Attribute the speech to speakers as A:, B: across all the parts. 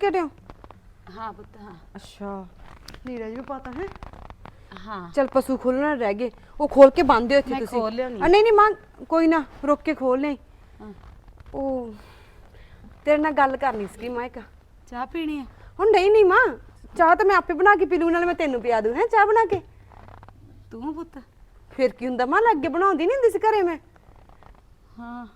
A: ਕੇ
B: ਹਾਂ ਪੁੱਤ ਹਾਂ।
A: ਅੱਛਾ ਨੀਰਜ ਨੂੰ ਪਤਾ ਹੈ?
B: ਹਾਂ।
A: ਚਲ ਪਸ਼ੂ ਖੋਲਣਾ ਰਹਿ ਗਏ। ਉਹ ਖੋਲ ਕੇ ਬੰਦ ਦਿਓ ਇੱਥੇ
B: ਮੈਂ
A: ਤੁਸੀਂ।
B: ਖੋਲ ਲਿਆਉਣੀ
A: ਆ, ਨਹੀਂ ਨਹੀਂ ਮਾਂ ਕੋਈ ਨਾ ਰੁਕ ਕੇ ਖੋਲ ਲਈ।
B: ਹਾਂ।
A: ਉਹ ਤੇਰੇ ਨਾਲ ਗੱਲ ਕਰਨੀ ਸੀ ਮਾਂ ਇੱਕ।
B: ਚਾਹ ਪੀਣੀ ਹੈ
A: ਹੁਣ ਨਹੀਂ ਨਹੀਂ ਮਾਂ। ਚਾਹ ਤਾਂ ਮੈਂ ਆਪੇ ਬਣਾ ਕੇ ਪੀ ਲੂ ਨਾਲ ਮੈਂ ਤੈਨੂੰ ਪਿਆ ਦੂੰ ਹੈ ਚਾਹ ਬਣਾ ਕੇ।
B: ਤੂੰ ਪੁੱਤ।
A: ਫਿਰ ਕੀ ਹੁੰਦਾ ਮਾਂ? ਲੱਗੇ ਬਣਾਉਂਦੀ ਨਹੀਂ ਹੁੰਦੀ ਸੀ ਘਰੇ ਮੈਂ।
B: ਹਾਂ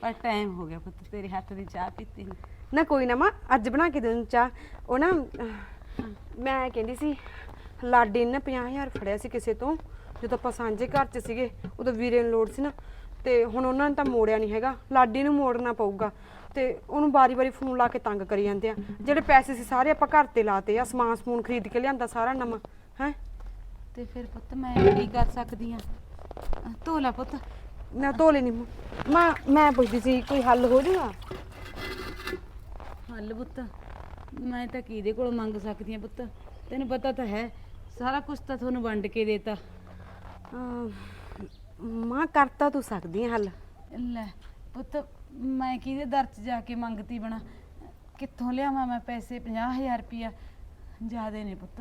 B: ਪਰ ਟਾਈਮ ਹੋ ਗਿਆ ਪੁੱਤ ਤੇਰੇ ਹੱਥ ਦੀ ਚਾਹ ਪੀਤੀ ਨੂੰ।
A: ਨਾ ਕੋਈ ਨਾ ਮਾਂ ਅੱਜ ਬਣਾ ਕੇ ਦੇਣ ਚਾਹ। ਉਹ ਨਾ ਅਹ, ਮੈਂ ਕਹਿੰਦੀ ਸੀ ਲਾਡੀ ਨੇ 50000 ਫੜਿਆ ਸੀ ਕਿਸੇ ਤੋਂ। ਜਦੋਂ ਆਪਾਂ ਸਾਂਝੇ ਘਰ 'ਚ ਸੀਗੇ ਉਦੋਂ ਵੀਰੇ ਨੂੰ ਲੋੜ ਸੀ ਨਾ। ਤੇ ਹੁਣ ਉਹਨਾਂ ਨੇ ਤਾਂ ਮੋੜਿਆ ਨਹੀਂ ਹੈਗਾ। ਲਾਡੀ ਨੂੰ ਮੋੜਨਾ ਪਊਗਾ। ਤੇ ਉਹਨੂੰ ਵਾਰੀ-ਵਾਰੀ ਫੋਨ ਲਾ ਕੇ ਤੰਗ ਕਰੀ ਜਾਂਦੇ ਆ। ਜਿਹੜੇ ਪੈਸੇ ਸੀ ਸਾਰੇ ਆਪਾਂ ਘਰ ਤੇ ਲਾਤੇ ਆ। ਸਮਾਨ ਸਮੂਨ ਖਰੀਦ ਕੇ ਲਿਆਂਦਾ ਸਾਰਾ ਨਵਾਂ ਹੈ?
B: ਤੇ ਫਿਰ ਪੁੱਤ ਮੈਂ ਕੀ ਕਰ ਸਕਦੀ ਆ? ਧੋ ਲੈ ਪੁੱਤ।
A: ਮੈਂ ਧੋ ਲੈਣੀ ਮੈਂ। ਮੈਂ ਪੁੱਛਦੀ ਸੀ ਕੋਈ ਹੱਲ ਹੋ ਜਾਊਗਾ
B: ਹੱਲ ਪੁੱਤ। ਮੈਂ ਤਾਂ ਕਿਹਦੇ ਕੋਲ ਮੰਗ ਸਕਦੀ ਆ ਪੁੱਤ? ਤੈਨੂੰ ਪਤਾ ਤਾਂ ਹੈ ਸਾਰਾ ਕੁਝ ਤਾਂ ਤੁਹਾਨੂੰ ਵੰਡ ਕੇ ਦੇਤਾ।
A: ਮਾਂ ਕਰਤਾ ਤੂੰ ਸਕਦੀ ਹੈ ਹੱਲ।
B: ਲੈ ਪੁੱਤ ਮੈਂ ਕਿਹਦੇ ਦਰ 'ਚ ਜਾ ਕੇ ਮੰਗਤੀ ਬਣਾ? ਕਿੱਥੋਂ ਲਿਆਵਾਂ ਮੈਂ ਪੈਸੇ? 50000 ਰੁਪਇਆ ਜ਼ਿਆਦੇ ਨੇ ਪੁੱਤ।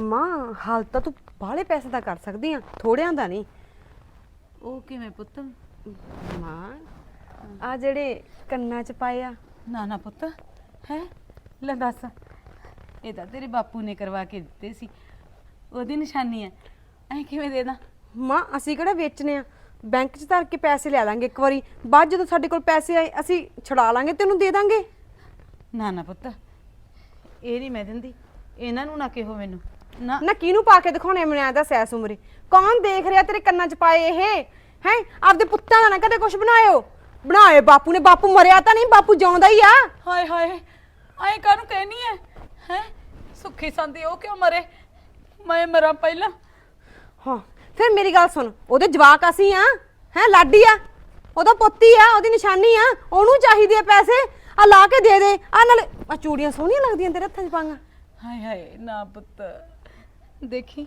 A: ਮਾਂ ਹਾਲ ਤਾਂ ਤੂੰ ਬਾਹਲੇ ਪੈਸੇ ਦਾ ਕਰ ਸਕਦੀ ਆ ਥੋੜਿਆਂ ਦਾ ਨਹੀਂ।
B: ਉਹ ਕਿਵੇਂ ਪੁੱਤ?
A: ਮਾਂ ਆ ਜਿਹੜੇ ਕੰਨਾਂ 'ਚ ਪਾਏ ਆ
B: ਨਾ ਨਾ ਪੁੱਤ ਹੈ? ਲੈ ਦੱਸ। ਇਹ ਤਾਂ ਤੇਰੇ ਬਾਪੂ ਨੇ ਕਰਵਾ ਕੇ ਦਿੱਤੇ ਸੀ। ਉਹਦੀ ਨਿਸ਼ਾਨੀ ਹੈ। ਐ ਕਿਵੇਂ ਦੇ ਦਾਂ?
A: ਮਾਂ ਅਸੀਂ ਕਿਹੜਾ ਵੇਚਨੇ ਆ? ਬੈਂਕ 'ਚ ਧਰ ਕੇ ਪੈਸੇ ਲੈ ਲਾਂਗੇ ਇੱਕ ਵਾਰੀ। ਬਾਅਦ ਜਦੋਂ ਸਾਡੇ ਕੋਲ ਪੈਸੇ ਆਏ ਅਸੀਂ ਛੁਡਾ ਲਾਂਗੇ ਤੈਨੂੰ ਦੇ ਦਾਂਗੇ।
B: ਨਾ ਨਾ ਪੁੱਤ ਇਹ ਨਹੀਂ ਮੈਂ ਦਿੰਦੀ। ਇਹਨਾਂ ਨੂੰ ਨਾ ਕਿਹੋ ਮੈਨੂੰ। ਨਾ
A: ਨਾ ਕਿਹਨੂੰ ਪਾ ਕੇ ਦਿਖਾਉਣੇ ਮੈਨੂੰ ਦਾ ਸੈਸ ਉਮਰੇ। ਕੌਣ ਦੇਖ ਰਿਹਾ ਤੇਰੇ ਕੰਨਾਂ 'ਚ ਪਾਏ ਇਹ? ਹੈ? ਆਪਦੇ ਪੁੱਤਾਂ ਦਾ ਨਾ ਕਦੇ ਕੁਝ ਬਣਾਇਓ। ਬਣਾਏ ਬਾਪੂ ਨੇ ਬਾਪੂ ਮਰਿਆ ਤਾਂ ਨਹੀਂ ਬਾਪੂ ਜਿਉਂਦਾ ਹੀ ਆ।
B: ਹਾਏ ਹਾਏ ਐ ਕਾਹਨੂੰ ਕਹਿਨੀ ਐ? ਹੈ? ਸੁੱਖੀ ਸੰਦੀ ਉਹ ਕਿਉਂ ਮਰੇ? ਮੈਂ ਮਰਾਂ ਪਹਿਲਾਂ।
A: ਹਾਂ ਫਿਰ ਮੇਰੀ ਗੱਲ ਸੁਣ ਉਹਦੇ ਜਵਾਕ ਅਸੀਂ ਆ ਹੈ ਲਾਡੀ ਆ ਉਹਦਾ ਪੁੱਤੀ ਆ ਉਹਦੀ ਨਿਸ਼ਾਨੀ ਆ ਉਹਨੂੰ ਚਾਹੀਦੇ ਆ ਪੈਸੇ ਆ ਲਾ ਕੇ ਦੇ ਦੇ ਆ ਨਾਲ ਆ ਚੂੜੀਆਂ ਸੋਹਣੀਆਂ ਲੱਗਦੀਆਂ ਤੇਰੇ ਹੱਥਾਂ 'ਚ ਪਾਈਆਂ।
B: ਹਾਏ ਹਾਏ ਨਾ ਪੁੱਤ। ਦੇਖੀ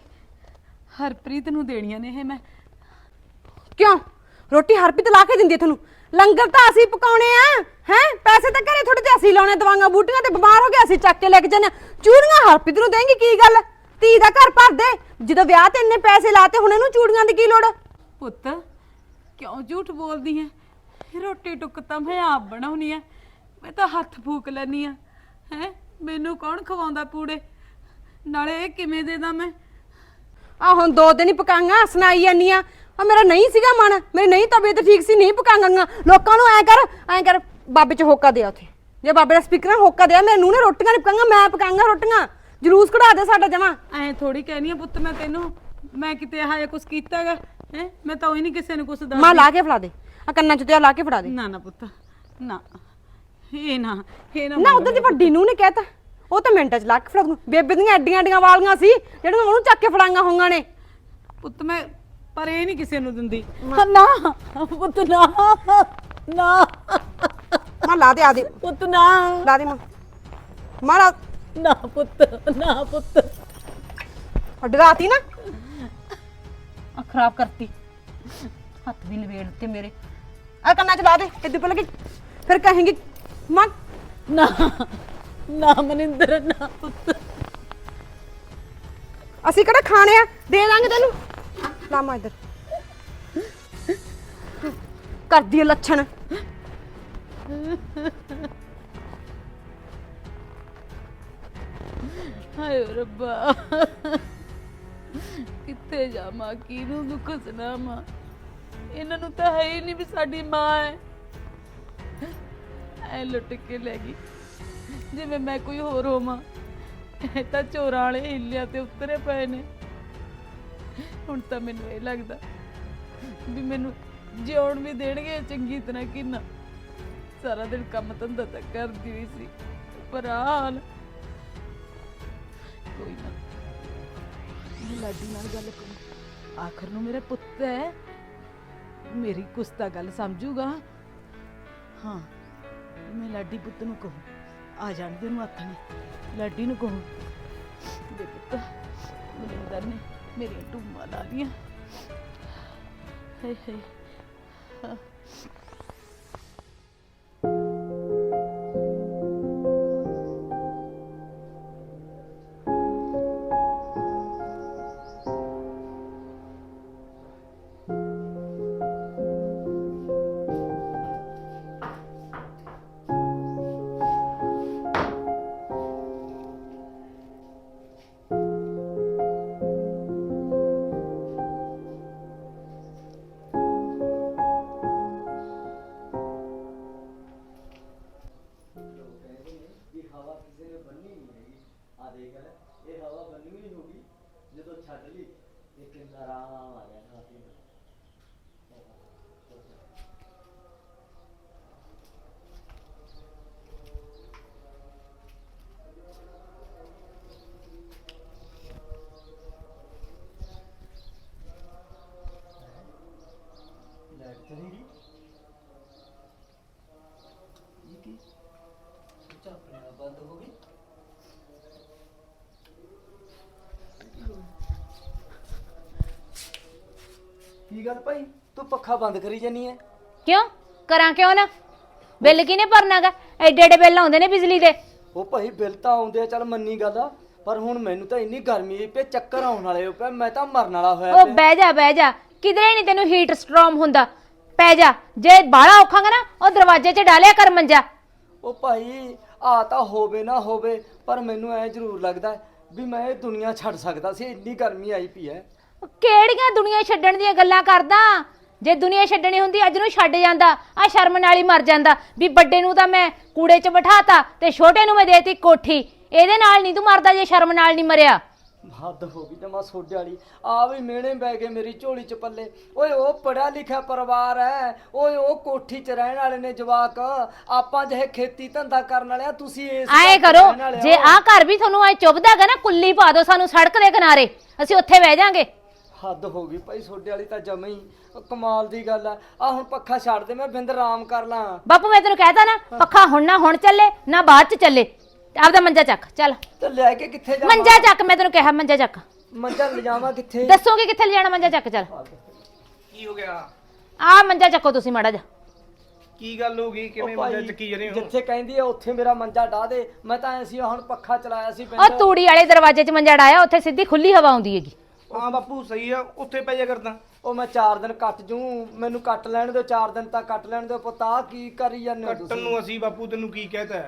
B: ਹਰਪ੍ਰੀਤ ਨੂੰ ਦੇਣੀਆਂ ਨੇ ਇਹ ਮੈਂ।
A: ਕਿਉਂ? ਰੋਟੀ ਹਰਪ੍ਰੀਤ ਲਾ ਕੇ ਦਿੰਦੀ ਆ ਤੁਹਾਨੂੰ? ਲੰਗਰ ਤਾਂ ਅਸੀਂ ਪਕਾਉਣੇ ਆ ਹੈ? ਪੈਸੇ ਤਾਂ ਘਰੇ ਥੋੜੇ ਤੇ ਅਸੀਂ ਲਾਉਣੇ ਦਵਾਈਆਂ ਬੂਟੀਆਂ ਤੇ ਬਿਮਾਰ ਹੋ ਗਿਆ ਅਸੀਂ ਚੱਕ ਕੇ ਲੈ ਕੇ ਹਾਂ। ਚੂੜੀਆਂ ਹਰਪ੍ਰੀਤ ਨੂੰ ਦੇਂਗੀ ਕੀ ਗੱਲ? ਧੀ ਦਾ ਘਰ ਭਰ ਦੇ। ਜਦੋਂ ਵਿਆਹ ਤੇ ਇੰਨੇ ਪੈਸੇ ਲਾਤੇ ਹੁਣ ਇਹਨੂੰ ਚੂੜੀਆਂ ਦੀ ਕੀ ਲੋੜ?
B: ਪੁੱਤ ਕਿਉਂ ਝੂਠ ਬੋਲਦੀ ਐ? ਰੋਟੀ ਟੁੱਕ ਤਾਂ ਮੈਂ ਆਪ ਬਣਾਉਣੀ ਐ। ਮੈਂ ਤਾਂ ਹੱਥ ਫੂਕ ਲੈਣੀ ਆ। ਹੈ? ਮੈਨੂੰ ਕੌਣ ਖਵਾਉਂਦਾ ਪੂੜੇ? ਨਾਲੇ ਇਹ ਕਿਵੇਂ ਦੇ ਦਾਂ ਮੈਂ?
A: ਆ ਹੁਣ ਦੋ ਦਿਨ ਹੀ ਪਕਾਂਗਾ ਸੁਣਾਈ ਜਾਨੀ ਆ ਮੇਰਾ ਨਹੀਂ ਸੀਗਾ ਮਨ ਮੇਰੀ ਨਹੀਂ ਤਬੀਅਤ ਠੀਕ ਸੀ ਨਹੀਂ ਪਕਾਂਗਾ ਲੋਕਾਂ ਨੂੰ ਐ ਕਰ ਐ ਕਰ ਬਾਬੇ ਚ ਹੋਕਾ ਦੇ ਉੱਥੇ। ਜੇ ਬਾਬੇ ਦਾ ਸਪੀਕਰ ਹੋਕਾ ਦੇ ਮੇਰੇ ਨੂੰ ਨੇ ਰੋਟੀਆਂ ਨਹੀਂ ਪਕਾਂਗਾ ਮੈਂ ਪਕਾਂਗਾ ਰੋਟੀਆਂ। ਜਲੂਸ ਕਢਾ ਦੇ ਸਾਡਾ ਜਮਾ।
B: ਐ ਥੋੜੀ ਕਹਿਨੀ ਆ ਪੁੱਤ ਮੈਂ ਤੈਨੂੰ ਮੈਂ ਕਿਤੇ ਜਿਹਾ ਕੁਝ ਕੀਤਾਗਾ ਹੈ? ਮੈਂ ਤਾਂ ਉਹੀ ਨਹੀਂ ਕਿਸੇ ਨੂੰ ਕੁਝ ਦੱਸ
A: ਮਾਂ ਲਾ ਕੇ ਫੜਾ ਦੇ। ਆ ਕੰਨਾਂ ਚ ਤੇ ਲਾ ਕੇ ਫੜਾ ਦੇ।
B: ਨਾ ਨਾ ਪੁੱਤ ਨਾ। ਇਹ ਨਾ ਇਹ ਨਾ
A: ਨਾ ਉਧਰ ਦੀ ਵੱਡੀ ਨੂੰ ਨੇ ਕਹਿਤਾ। ਉਹ ਤਾਂ ਮਿੰਟਾਂ ਚ ਲਾ ਕੇ ਫੜਾ ਦੂੰ ਬੇਬੇ ਦੀਆਂ ਐਡੀਆਂ ਐਡੀਆਂ ਵਾਲੀਆਂ ਸੀ ਜਿਹੜੀਆਂ ਉਹਨੂੰ ਚੱਕ ਕੇ ਫੜਾਈਆਂ ਹੋਈਆਂ ਨੇ।
B: ਪੁੱਤ ਮੈਂ ਪਰ ਇਹ ਨਹੀਂ ਕਿਸੇ ਨੂੰ ਦਿੰਦੀ। ਨਾ ਪੁੱਤ ਨਾ ਨਾ।
A: ਮਾਂ ਲਾ ਦੇ ਆ ਦੇ।
B: ਪੁੱਤ ਨਾ।
A: ਲਾ ਦੇ ਮਾਂ। ਮਾਂ ਲਾ।
B: ਨਾ ਪੁੱਤ ਨਾ ਪੁੱਤ।
A: ਡਰਾਤੀ ਨਾ।
B: ਆ ਖਰਾਬ ਕਰਤੀ। ਹੱਥ ਵੀ ਲਵੇੜ ਤੇ ਮੇਰੇ।
A: ਆ ਕੰਨਾਂ ਚ ਲਾ ਦੇ। ਇਦੋਂ ਪਹਿਲਾਂ ਕਿ ਫਿਰ ਕਹੇਂਗੀ ਮਾਂ।
B: ਨਾ ਨਾ ਮਨਿੰਦਰ ਨਾ ਪੁੱਤ।
A: ਅਸੀਂ ਕਿਹੜਾ ਖਾਣੇ ਆ? ਦੇ ਦਾਂਗੇ ਤੈਨੂੰ। ਲਾਮਾ ਇੱਧਰ। ਕਰਦੀ ਆ ਲੱਛਣ।
B: ਹਾਏ ਰੱਬਾ। ਕਿੱਥੇ ਜਾਵਾਂ, ਕਿਹਨੂੰ ਦੁੱਖ ਸੁਣਾਵਾਂ? ਇਹਨਾਂ ਨੂੰ ਤਾਂ ਹੈ ਹੀ ਨਹੀਂ ਵੀ ਸਾਡੀ ਮਾਂ ਹੈ। ਐ ਲੁੱਟ ਕੇ ਲੈ ਗਈ। ਜਿਵੇਂ ਮੈਂ ਕੋਈ ਹੋਰ ਹੋਵਾਂ, ਇਹ ਤਾਂ ਚੋਰਾਂ ਵਾਲੇ ਹਿੱਲਿਆਂ ਤੇ ਉਤਰੇ ਪਏ ਨੇ। ਹੁਣ ਤਾਂ ਮੈਨੂੰ ਇਹ ਲੱਗਦਾ ਵੀ ਮੈਨੂੰ ਜਿਉਣ ਵੀ ਦੇਣਗੇ ਚੰਗੀ ਤਰ੍ਹਾਂ ਕਿੰਨਾ ਸਾਰਾ ਦਿਨ ਕੰਮ ਧੰਦਾ ਤਾਂ ਕਰਦੀ ਵੀ ਸੀ, ਪਰ ਹਾਲ ਕੋਈ ਨਾ। ਮੈਂ ਲਾਡੀ ਨਾਲ ਗੱਲ ਕਰੂੰ। ਆਖਰ ਨੂੰ ਮੇਰਾ ਪੁੱਤ ਹੈ। ਮੇਰੀ ਕੁਛ ਤਾਂ ਗੱਲ ਸਮਝੂਗਾ। ਹਾਂ, ਮੈਂ ਲਾਡੀ ਪੁੱਤ ਨੂੰ ਕਹੂੰ। ਆ ਜਾਣਦੇ ਉਹਨੂੰ ਹੱਥ ਨੇ ਲਾਡੀ ਨੂੰ ਕਹੂੰ। ਦੇ ਪੁੱਤ ਮਨਿੰਦਰ ਨੇ ਮੇਰੀਆਂ ਟੁੰਮਾਂ ਲਾ ਲੀਆਂ ਹੇ ਹੇ ਹਾਂ
C: ਕੀ ਗੱਲ ਭਾਈ ਤੂੰ ਪੱਖਾ ਬੰਦ ਕਰੀ ਜਾਨੀ ਐ।
D: ਕਿਉਂ? ਕਰਾਂ ਕਿਉਂ ਨਾ? ਬਿੱਲ ਕਿਨੇ ਭਰਨਾਗਾ ਐਡੇ ਐਡੇ ਬਿੱਲ ਆਉਂਦੇ ਨੇ ਬਿਜਲੀ ਦੇ।
C: ਉਹ ਭਾਈ ਬਿੱਲ ਤਾਂ ਆਉਂਦੇ ਆ ਚੱਲ ਮੰਨੀ ਗੱਲ ਆ ਪਰ ਹੁਣ ਮੈਨੂੰ ਤਾਂ ਇੰਨੀ ਗਰਮੀ ਪਈ ਚੱਕਰ ਆਉਣ ਵਾਲੇ ਹੋ ਪਿਆ ਮੈਂ ਤਾਂ ਮਰਨ ਵਾਲਾ ਹੋਇਆ
D: ਉਹ
C: ਪਿਆ।
D: ਬਹਿ ਜਾ ਬਹਿ ਜਾ। ਕਿਧਰੇ ਨਹੀਂ ਤੈਨੂੰ ਹੀਟ ਸਟ੍ਰੋਮ ਹੁੰਦਾ। ਪੈ ਜਾ। ਜੇ ਬਾਹਲਾ ਔਖਾਂਗਾ ਨਾ ਉਹ ਦਰਵਾਜ਼ੇ 'ਚ ਡਾਲਿਆ ਕਰ ਮੰਜਾ।
C: ਉਹ ਭਾਈ ਆ ਤਾਂ ਹੋਵੇ ਨਾ ਹੋਵੇ ਪਰ ਮੈਨੂੰ ਐ ਜ਼ਰੂਰ ਲੱਗਦਾ ਵੀ ਮੈਂ ਇਹ ਦੁਨੀਆ ਛੱਡ ਸਕਦਾ ਸੀ ਇੰਨੀ ਗਰਮੀ ਆਈ ਪਈ ਐ।
D: ਉਹ ਕਿਹੜੀਆਂ ਦੁਨੀਆ ਛੱਡਣ ਦੀਆਂ ਗੱਲਾਂ ਕਰਦਾ? ਜੇ ਦੁਨੀਆ ਛੱਡਣੀ ਹੁੰਦੀ ਅੱਜ ਨੂੰ ਛੱਡ ਜਾਂਦਾ। ਆ ਸ਼ਰਮ ਨਾਲ ਹੀ ਮਰ ਜਾਂਦਾ। ਵੀ ਵੱਡੇ ਨੂੰ ਤਾਂ ਮੈਂ ਕੂੜੇ 'ਚ ਬਿਠਾਤਾ ਤੇ ਛੋਟੇ ਨੂੰ ਮੈਂ ਦੇਤੀ ਕੋਠੀ। ਇਹਦੇ ਨਾਲ ਨਹੀਂ ਤੂੰ ਮਰਦਾ ਜੇ ਸ਼ਰਮ ਨਾਲ ਨਹੀਂ ਮਰਿਆ।
C: ਹੱਦ ਹੋ ਗਈ ਜਮਾ ਸੋਡੇ ਵਾਲੀ। ਆ ਵੀ ਮਿਹਣੇ ਬੈ ਗਏ ਮੇਰੀ ਝੋਲੀ ਚ ਪੱਲੇ। ਓਏ ਉਹ ਪੜਿਆ ਲਿਖਿਆ ਪਰਿਵਾਰ ਹੈ ਓਏ ਉਹ ਕੋਠੀ ਚ ਰਹਿਣ ਵਾਲੇ ਨੇ ਜਵਾਕ। ਆਪਾਂ ਜਿਹੇ ਖੇਤੀ ਧੰਦਾ ਕਰਨ ਵਾਲੇ ਆ ਤੁਸੀਂ ਇਸ
D: ਆਏ
C: ਘਰ 'ਚ
D: ਕਰੋ
C: ਰਹਿਣ ਵਾਲੇ
D: ਜੇ
C: ਹੋ।
D: ਆ ਘਰ ਵੀ ਤੁਹਾਨੂੰ ਐ ਚੁੱਭਦਾਗਾ ਨਾ ਕੁੱਲੀ ਪਾ ਦਿਓ ਸਾਨੂੰ ਸੜਕ ਦੇ ਕਿਨਾਰੇ। ਅਸੀਂ ਉੱਥੇ ਬਹਿ ਜਾਾਂਗੇ।
C: ਹੱਦ ਹੋ ਗਈ ਭਾਈ ਸੋਡੇ ਵਾਲੀ ਤਾਂ ਜਮਾ ਹੀ ਕਮਾਲ ਦੀ ਗੱਲ ਆ। ਆ ਹੁਣ ਪੱਖਾ ਛੱਡ ਦੇ ਮੈਂ ਬਿੰਦ ਆਰਾਮ ਕਰ ਲਾਂ।
D: ਬਾਪੂ ਮੈਂ ਤੈਨੂੰ ਕਹਿਤਾ ਨਾ ਪੱਖਾ ਹੁਣ ਨਾ ਹੁਣ ਚੱਲੇ ਨਾ ਬਾਅਦ ਚ ਚੱਲੇ। ਆਪਦਾ ਮੰਜਾ ਚੱਕ ਚੱਲ।
C: ਤੇ ਲੈ ਕੇ ਕਿੱਥੇ ਜਾ
D: ਮੰਜਾ ਚੱਕ ਮੈਂ ਤੈਨੂੰ ਕਿਹਾ ਮੰਜਾ ਚੱਕ।
C: ਮੰਜਾ ਲਿਜਾਵਾਂ ਕਿੱਥੇ?
D: ਦੱਸੋਗੇ ਕਿੱਥੇ ਲਿਜਾਣਾ ਮੰਜਾ ਚੱਕ ਚੱਲ।
E: ਕੀ ਹੋ ਗਿਆ?
D: ਆ ਮੰਜਾ ਚੱਕੋ ਤੁਸੀਂ ਮਾੜਾ ਜਾ
E: ਕੀ ਗੱਲ ਹੋ ਗਈ? ਕਿਵੇਂ ਮੁੰਡਾ ਚੱਕੀ ਜਰੇ ਹੋ?
C: ਜਿੱਥੇ ਕਹਿੰਦੀ ਆ ਉੱਥੇ ਮੇਰਾ ਮੰਜਾ ਢਾ ਦੇ। ਮੈਂ ਤਾਂ ਐ ਸੀ ਹੁਣ ਪੱਖਾ ਚਲਾਇਆ ਸੀ
D: ਉਹ ਤੂੜੀ ਵਾਲੇ ਦਰਵਾਜ਼ੇ 'ਚ ਮੰਜਾ ਡਾਇਆ ਉੱਥੇ ਸਿੱਧੀ ਖੁੱਲੀ ਹਵਾ ਆਉਂਦੀ ਹੈਗੀ।
E: ਹਾਂ ਬਾਪੂ ਸਹੀ ਆ ਉੱਥੇ ਪੈ ਜਾ ਕਰਦਾ।
C: ਉਹ ਮੈਂ 4 ਦਿਨ ਕੱਟ ਜੂ ਮੈਨੂੰ ਕੱਟ ਲੈਣ ਦਿਓ 4 ਦਿਨ ਤੱਕ ਕੱਟ ਲੈਣ ਦਿਓ ਪਤਾ ਕੀ ਕਰੀ ਜਾਂਦੇ ਹੋ
E: ਕੱਟਣ
C: ਤੁਸੀਂ?
E: ਨੂੰ ਅਸੀਂ ਬਾਪੂ ਤੈਨੂੰ ਕੀ ਕਹਿਤਾ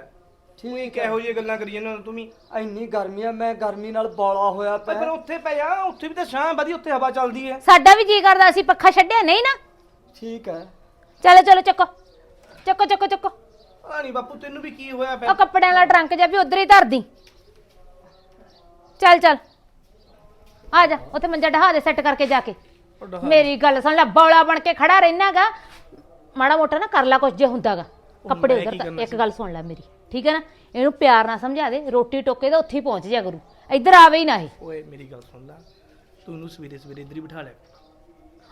E: ਤੂੰ ਹੀ
C: ਠੀਕ ਹੈ
E: ਕਿਹੋ ਜਿਹੀਆਂ ਗੱਲਾਂ ਕਰੀ ਜਾਂਦਾ ਤੂੰ ਵੀ?
C: ਇੰਨੀ ਗਰਮੀ ਆ ਮੈਂ ਗਰਮੀ ਨਾਲ ਬੌਲਾ ਹੋਇਆ
E: ਪਰ
C: ਪਿਆ।
E: ਉੱਥੇ ਪੈ ਜਾ ਉੱਥੇ ਵੀ ਤਾਂ ਛਾਂ ਵਧੀ ਉੱਥੇ ਹਵਾ ਚੱਲਦੀ ਹੈ।
D: ਸਾਡਾ ਵੀ ਜੀ ਕਰਦਾ ਅਸੀਂ ਪੱਖਾ ਛੱਡਿਆ ਨਹੀਂ ਨਾ।
C: ਠੀਕ ਹੈ।
D: ਚਲੋ ਚਲੋ ਚੱਕੋ। ਚੱਕੋ ਚੱਕੋ ਚੱਕੋ।
E: ਆ ਨਹੀਂ ਬਾਪੂ ਤੈਨੂੰ ਵੀ ਕੀ ਹੋਇਆ
D: ਉਹ
E: ਪਿਆ
D: ਕੱਪੜਿਆਂ ਦਾ ਟਰੰਕ ਜਿਹਾ ਵੀ ਉਧਰ ਹੀ ਧਰ ਦੀ ਚੱਲ ਚੱਲ। ਆ ਜਾ ਉੱਥੇ ਮੰਜਾ ਢਹਾ ਦੇ ਸੈੱਟ ਕਰਕੇ ਜਾ ਕੇ।
E: ਉਹ ਡਹਾ-
D: ਮੇਰੀ ਗੱਲ ਸੁਣ ਲੈ ਬੌਲਾ ਬਣ ਕੇ ਖੜਾ ਰਹਿਣਾਗਾ ਮਾੜਾ ਮੋਟਾ ਨਾ ਕਰ ਲੈ ਕੁਝ ਜੇ ਹੁੰਦਾਗਾ। ਕੱਪੜੇ
E: ਮੈਂ
D: ਉਧਰ ਤਾਂ ਇੱਕ ਗੱਲ ਸੁਣ ਲੈ ਮੇਰੀ ਠੀਕ ਹੈ ਨਾ? ਇਹਨੂੰ ਪਿਆਰ ਨਾਲ ਸਮਝਾ ਦੇ ਰੋਟੀ ਟੋਕੇ ਤਾਂ ਉੱਥੇ ਹੀ ਪਹੁੰਚ ਜਾ ਕਰੂ ਇੱਧਰ ਆਵੇ ਹੀ ਨਾ ਇਹ।
E: ਓਏ ਮੇਰੀ ਗੱਲ ਸੁਣ ਲੈ। ਤੂੰ ਇਹਨੂੰ ਸਵੇਰੇ ਸਵੇਰੇ ਇੱਧਰ ਹੀ ਬਿਠਾ ਲੈ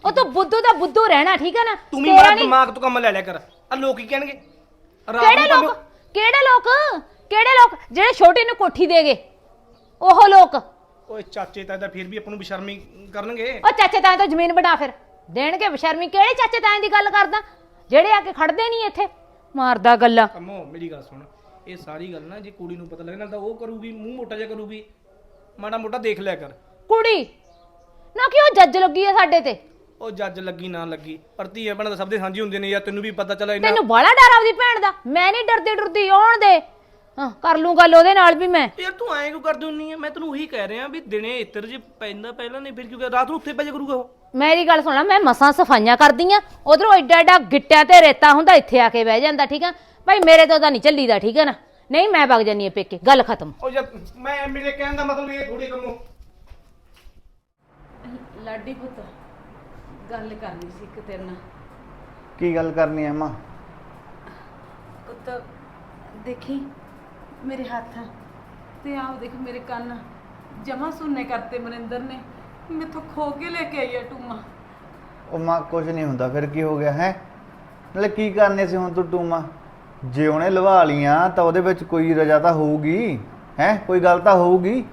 D: ਉਹ ਤਾਂ ਬੁੱਧੂ ਦਾ ਬੁੱਧੂ ਰਹਿਣਾ ਠੀਕ ਹੈ ਨਾ?
E: ਤੂੰ ਵੀ
D: ਤੇਰਾ
E: ਮਾਰਾ
D: ਨੀ-
E: ਦਿਮਾਗ ਤੋਂ ਕੰਮ ਲੈ ਲਿਆ ਕਰ। ਆ ਲੋਕ ਕੀ ਕਹਿਣਗੇ? ਰਾਤ
D: ਕਿਹੜੇ ਲੋਕ? ਕਿਹੜੇ ਲੋਕ? ਕਿਹੜੇ ਲੋਕ? ਜਿਹੜੇ ਛੋਟੇ ਨੂੰ ਕੋਠੀ ਦੇਗੇ ਉਹ ਲੋਕ।
E: ਓਏ ਚਾਚੇ ਤਾਏ ਤਾਂ ਫਿਰ ਵੀ ਆਪਾਂ ਨੂੰ ਬੇਸ਼ਰਮੀ ਕਰਨਗੇ।
D: ਚਾਚੇ ਤਾਏ ਤੋਂ ਜ਼ਮੀਨ ਬਣਾ ਫਿਰ। ਦੇਣਗੇ ਬਸ਼ਰਮੀ। ਕਿਹੜੇ ਚਾਚੇ ਤਾਏ ਦੀ ਗੱਲ ਕਰਦਾ? ਜਿਹੜੇ ਆ ਕੇ ਖੜਦੇ ਨਹੀਂ ਇੱਥੇ। ਮਾਰਦਾ ਗੱਲਾਂ।
E: ਕੰਮੋ ਮੇਰੀ ਗੱਲ ਸੁਣ। ਇਹ ਸਾਰੀ ਗੱਲ ਨਾ ਜੇ ਕੁੜੀ ਨੂੰ ਪਤਾ ਲੱਗੇ ਨਾ ਤਾਂ ਉਹ ਕਰੂਗੀ ਮੂੰਹ ਮੋਟਾ ਜਿਹਾ ਕਰੂਗੀ। ਮਾੜਾ ਮੋਟਾ ਦੇਖ ਲਿਆ ਕਰ।
D: ਕੁੜੀ? ਨਾ ਕਿ ਉਹ ਜੱਜ ਲੱਗੀ ਆ ਸਾਡੇ ਤੇ।
E: ਉਹ ਜੱਜ ਲੱਗੀ ਨਾ ਲੱਗੀ। ਪਰ ਧੀਆਂ ਭੈਣਾਂ ਤਾਂ ਸਭ ਦੇ ਸਾਂਝੀ ਹੁੰਦੇ ਨੇ ਯਾਰ ਤੈਨੂੰ ਵੀ ਪਤਾ ਚੱਲ ਇੰਨਾ
D: ਤੈਨੂੰ ਬੜਾ ਡਰ ਆਉਦੀ ਭੈਣ ਦਾ। ਮੈਂ ਨਹੀਂ ਡਰਦੀ ਡਰਦੀ ਆਉਣ ਦੇ। ਹਾਂ ਕਰ ਲੂੰ ਗੱਲ ਉਹਦੇ ਨਾਲ ਵੀ ਮੈਂ।
E: ਯਾਰ ਤੂੰ ਐਂ ਕਿਉਂ ਕਰਦੀ ਹੁੰਨੀ ਆ? ਮੈਂ ਤੈਨੂੰ ਉਹੀ ਕਹਿ ਰਿਹਾ ਵੀ ਦਿਨੇ ਇੱਤਰ ਜੇ ਪੈਂਦਾ ਪਹਿਲਾਂ ਨਹੀਂ ਫਿਰ ਕਿਉਂਕਿ ਰਾਤ ਨੂੰ ਉੱਥੇ ਪੈ ਜਾ ਕਰੂਗਾ ਉਹ।
D: ਮੇਰੀ ਗੱਲ ਸੁਣਾ ਮੈਂ ਮਸਾਂ ਸਫਾਈਆਂ ਕਰਦੀ ਆ। ਉਧਰੋਂ ਐਡਾ ਐਡਾ ਗਿੱਟਿਆਂ ਤੇ ਰੇਤਾ ਹੁੰਦਾ ਇੱਥੇ ਆ ਕੇ ਬਹਿ ਜਾਂਦਾ ਠੀਕ ਆ? ਭਾਈ ਮੇਰੇ ਤੋਂ ਤਾਂ ਨਹੀਂ ਚੱਲੀਦਾ ਠੀਕ ਆ ਨਾ? ਨਹੀਂ ਮੈਂ ਵਗ ਜਾਨੀ ਆ ਪੇਕੇ ਗੱਲ ਖਤਮ।
E: ਉਹ ਜਦ ਮੈਂ ਮੇਰੇ ਕਹਿਣ ਦਾ ਮਤਲਬ ਇਹ ਥੋੜੀ ਕੰਮੋ।
B: ਲਾਡੀ ਪੁੱਤ ਗੱਲ ਕਰਨੀ ਸੀ ਇੱਕ ਤੇਰੇ ਨਾਲ।
F: ਕੀ ਗੱਲ ਕਰਨੀ ਹੈ ਮਾਂ?
B: ਪੁੱਤ ਦੇਖੀ ਮੇਰੇ ਹੱਥ। ਤੇ ਆਹ ਦੇਖ ਮੇਰੇ ਕੰਨ। ਜਮਾ ਸੁਣਨੇ ਕਰਤੇ ਮਨਿੰਦਰ ਨੇ। ਮੈਥੋਂ ਖੋ ਕੇ ਲੈ ਕੇ ਆਈ ਆ ਟੂਮਾ।
F: ਉਹ ਮਾਂ ਕੁਝ ਨਹੀਂ ਹੁੰਦਾ, ਫਿਰ ਕੀ ਹੋ ਗਿਆ, ਹੈ? ਨਾਲੇ ਕੀ ਕਰਨੇ ਸੀ ਹੁਣ ਤੂੰ ਟੂਮਾ? ਜੇ ਉਹਨੇ ਲਵਾ ਲੀਆਂ ਤਾਂ ਉਹਦੇ ਵਿੱਚ ਕੋਈ ਰਜਾ ਤਾਂ ਹੋਊਗੀ, ਹੈ? ਕੋਈ ਗੱਲ ਤਾਂ ਹੋਊਗੀ।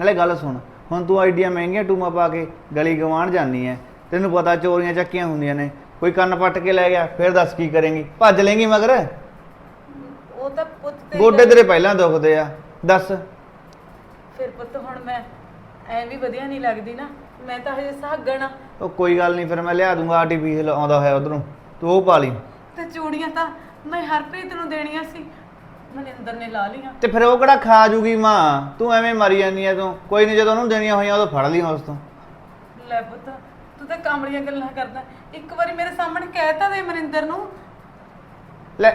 F: ਨਾਲੇ ਗੱਲ ਸੁਣ, ਹੁਣ ਤੂੰ ਆਈਡੀਆ ਮਹਿੰਗੀਆਂ ਟੂਮਾ ਪਾ ਕੇ ਗਲੀ ਗਵਾਣ ਜਾਨੀ ਐ। ਤੈਨੂੰ ਪਤਾ ਚੋਰੀਆਂ ਚੱਕੀਆਂ ਹੁੰਦੀਆਂ ਨੇ। ਕੋਈ ਕੰਨ ਪੱਟ ਕੇ ਲੈ ਗਿਆ, ਫਿਰ ਦੱਸ ਕੀ ਕਰੇਂਗੀ? ਭੱਜ ਲੇਂਗੀ ਮਗਰ? ਗੋਡੇ ਤੇਰੇ ਪਹਿਲਾਂ ਦੁਖਦੇ ਆ ਦੱਸ।
B: ਫਿਰ ਪੁੱਤ ਹੁਣ ਮੈਂ ਐ ਵੀ ਵਧੀਆ ਨਹੀਂ ਲੱਗਦੀ ਨਾ ਮੈਂ ਤਾਂ ਹਜੇ ਸਾਗਣਾ
F: ਉਹ ਕੋਈ ਗੱਲ ਨਹੀਂ ਫਿਰ ਮੈਂ ਲਿਆ ਦੂੰਗਾ ਆਰਟੀਫੀਸ਼ਲ ਆਉਂਦਾ ਹੋਇਆ ਉਧਰੋਂ ਤੂੰ ਉਹ ਪਾ ਲਈ।
B: ਤੇ ਚੂੜੀਆਂ ਤਾਂ ਮੈਂ ਹਰਪ੍ਰੀਤ ਨੂੰ ਦੇਣੀਆਂ ਸੀ ਮਨਿੰਦਰ ਨੇ ਲਾ ਲੀਆਂ
F: ਤੇ ਫਿਰ ਉਹ ਕਿਹੜਾ ਖਾ ਜੂਗੀ ਮਾਂ? ਤੂੰ ਐਵੇਂ ਮਰੀ ਜਾਂਦੀ ਐ ਤੂੰ। ਕੋਈ ਨਹੀਂ ਜਦੋਂ ਉਹਨੂੰ ਦੇਣੀਆਂ ਹੋਈਆਂ ਉਦੋਂ ਫੜ ਲਈ ਉਸ ਤੋਂ।
B: ਲੈ ਪੁੱਤ ਤੂੰ ਤਾਂ ਕਾਮੜੀਆਂ ਗੱਲਾਂ ਕਰਦਾ। ਇੱਕ ਵਾਰੀ ਮੇਰੇ ਸਾਹਮਣੇ ਕਹਿ ਤਾਂ ਦੇ ਮਨਿੰਦਰ ਨੂੰ।
F: ਲੈ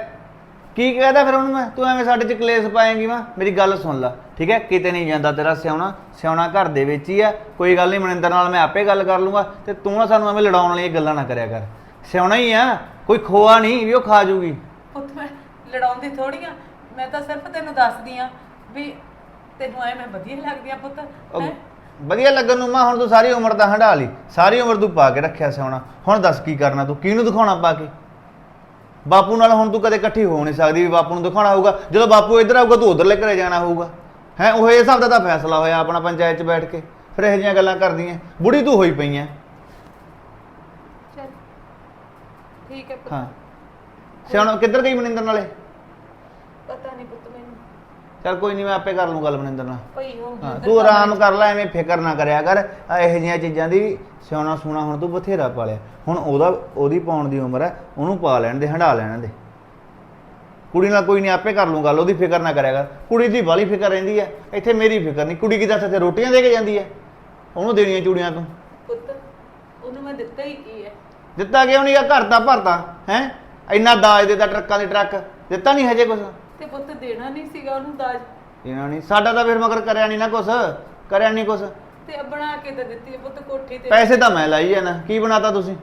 F: ਕੀ ਕਹਿਦਾ ਫਿਰ ਉਹਨੂੰ ਮੈਂ? ਤੂੰ ਐਵੇਂ ਸਾਡੇ ਚ ਕਲੇਸ਼ ਪਾਏਂਗੀ ਮਾਂ ਮੇਰੀ ਗੱਲ ਸੁਣ ਲੈ ਠੀਕ ਹੈ? ਕਿਤੇ ਨਹੀਂ ਜਾਂਦਾ ਤੇਰਾ ਸਿਆਉਣਾ ਸਿਆਉਣਾ ਘਰ ਦੇ ਵਿੱਚ ਹੀ ਆ। ਕੋਈ ਗੱਲ ਨਹੀਂ ਮਨਿੰਦਰ ਨਾਲ ਮੈਂ ਆਪੇ ਗੱਲ ਕਰ ਲੂੰਗਾ ਤੇ ਤੂੰ ਨਾ ਸਾਨੂੰ ਐਵੇਂ ਲੜਾਉਣ ਵਾਲੀਆਂ ਗੱਲਾਂ ਨਾ ਕਰਿਆ ਕਰ। ਸਿਆਉਣਾ ਹੀ ਆ ਕੋਈ ਖੋਆ ਨਹੀਂ ਵੀ ਉਹ ਖਾ ਜੂਗੀ।
B: ਪੁੱਤ ਮੈਂ ਲੜਾਉਂਦੀ ਥੋੜੀ ਆ। ਮੈਂ ਤਾਂ ਸਿਰਫ ਤੈਨੂੰ ਦੱਸਦੀ ਆ ਵੀ ਤੈਨੂੰ ਐ ਮੈਂ ਵਧੀਆ ਲੱਗਦੀ ਆ ਪੁੱਤ
F: ਉਹ
B: ਹੈਂ?
F: ਵਧੀਆ ਲੱਗਣ ਨੂੰ ਮਾਂ ਹੁਣ ਤੂੰ ਸਾਰੀ ਉਮਰ ਦਾ ਹੰਡਾ ਲਈ। ਸਾਰੀ ਉਮਰ ਤੂੰ ਪਾ ਕੇ ਰੱਖਿਆ ਸਿਆਉਣਾ। ਹੁਣ ਦੱਸ ਕੀ ਕਰਨਾ ਤੂੰ? ਕਿਹਨੂੰ ਦਿਖਾਉਣਾ ਪਾ ਕੇ? ਬਾਪੂ ਨਾਲ ਹੁਣ ਤੂੰ ਕਦੇ ਇਕੱਠੀ ਹੋ ਨਹੀਂ ਸਕਦੀ ਵੀ ਬਾਪੂ ਨੂੰ ਦਿਖਾਉਣਾ ਹੋਊਗਾ। ਜਦੋਂ ਬਾਪੂ ਇੱਧਰ ਆਊਗਾ ਤੂੰ ਉਧਰਲੇ ਘਰੇ ਜਾਣਾ ਹੋਊਗਾ। ਹੈ ਉਹ ਇਹ ਹਿਸਾਬ ਦਾ ਤਾਂ ਫੈਸਲਾ ਹੋਇਆ ਆਪਣਾ ਪੰਚਾਇਤ 'ਚ ਬੈਠ ਕੇ। ਫਿਰ ਇਹੋ ਜਿਹੀਆਂ ਗੱਲਾਂ ਕਰਦੀਆਂ। ਬੁੜੀ ਤੂੰ ਹੋਈ ਪਈ ਐ।
B: ਚੱਲ ਠੀਕ ਹੈ ਪੁੱਤ।
F: ਹਾਂ। ਸਿਆਉਣਾ ਕਿੱਧਰ ਗਈ ਮਨਿੰਦਰ ਨਾਲੇ?
B: ਪਤਾ ਨਹੀਂ ਪੁੱਤ।
F: ਚੱਲ ਕੋਈ ਨਹੀਂ ਮੈਂ ਆਪੇ ਕਰ ਲੂੰ ਗੱਲ ਮਨਿੰਦਰ ਨਾਲ। ਹਾਂ
B: ਉੱਧਰ
F: ਤੂੰ ਆਰਾਮ ਕਰ ਲੈ ਐਵੇਂ ਫਿਕਰ ਨਾ ਕਰਿਆ ਕਰ। ਆਹ ਇਹੋ ਜਿਹੀਆਂ ਚੀਜ਼ਾਂ ਦੀ ਸਿਆਉਣਾ ਸੂਣਾ ਹੁਣ ਤੂੰ ਬਥੇਰਾ ਪਾਲਿਆ ਹੁਣ ਉਹਦਾ ਉਹਦੀ ਪਾਉਣ ਦੀ ਉਮਰ ਹੈ ਉਹਨੂੰ ਪਾ ਲੈਣ ਦੇ ਹੰਡਾ ਲੈਣ ਦੇ। ਕੁੜੀ ਨਾਲ ਕੋਈ ਨਹੀਂ ਆਪੇ ਕਰ ਲੂੰ ਗੱਲ ਉਹਦੀ ਫਿਕਰ ਨਾ ਕਰਿਆ ਕਰ। ਕੁੜੀ ਦੀ ਬਾਲੀ ਫਿਕਰ ਰਹਿੰਦੀ ਹੈ ਇੱਥੇ ਮੇਰੀ ਫਿਕਰ ਨਹੀਂ। ਕੁੜੀ ਕੀ ਦੱਸ ਇੱਥੇ ਰੋਟੀਆਂ ਦੇ ਕੇ ਜਾਂਦੀ ਹੈ? ਉਹਨੂੰ ਦੇਣੀਆਂ ਚੂੜੀਆਂ ਤੂੰ।
B: ਪੁੱਤ ਉਹਨੂੰ ਮੈਂ ਦਿੱਤਾ ਹੀ ਕੀ ਹੈ?
F: ਦਿੱਤਾ ਕਿਉਂ ਨਹੀਂ ਆ? ਘਰ ਤਾਂ ਭਰਤਾ ਹੈ? ਇੰਨਾ ਦਾਜ ਦੇਤਾ ਟਰੱਕਾਂ ਦੇ ਟਰੱਕ। ਦਿੱਤਾ ਨਹੀਂ ਹਜੇ ਕੁਛ।
B: ਤੇ ਪੁੱਤ ਦੇਣਾ ਨਹੀਂ ਸੀਗਾ ਉਹਨੂੰ ਦਾਜ।
F: ਇਹਨਾਂ ਨਹੀਂ। ਸਾਡਾ ਤਾਂ ਫਿਰ ਮਗਰ ਕਰਿਆ ਨਹੀਂ ਨਾ ਕੁਛ। ਕਰਿਆ ਨਹੀਂ ਕੁਛ।
B: ਤੇ ਬਣਾ ਕੇ ਤਾਂ ਦਿੱਤੀ ਹੈ ਪੁੱਤ ਕੋਠੀ ਤੇ।
F: ਪੈਸੇ ਤਾਂ ਮੈਂ ਲਾਈ ਆ ਨਾ। ਕੀ ਬਣਾਤਾ ਤੁਸੀਂ?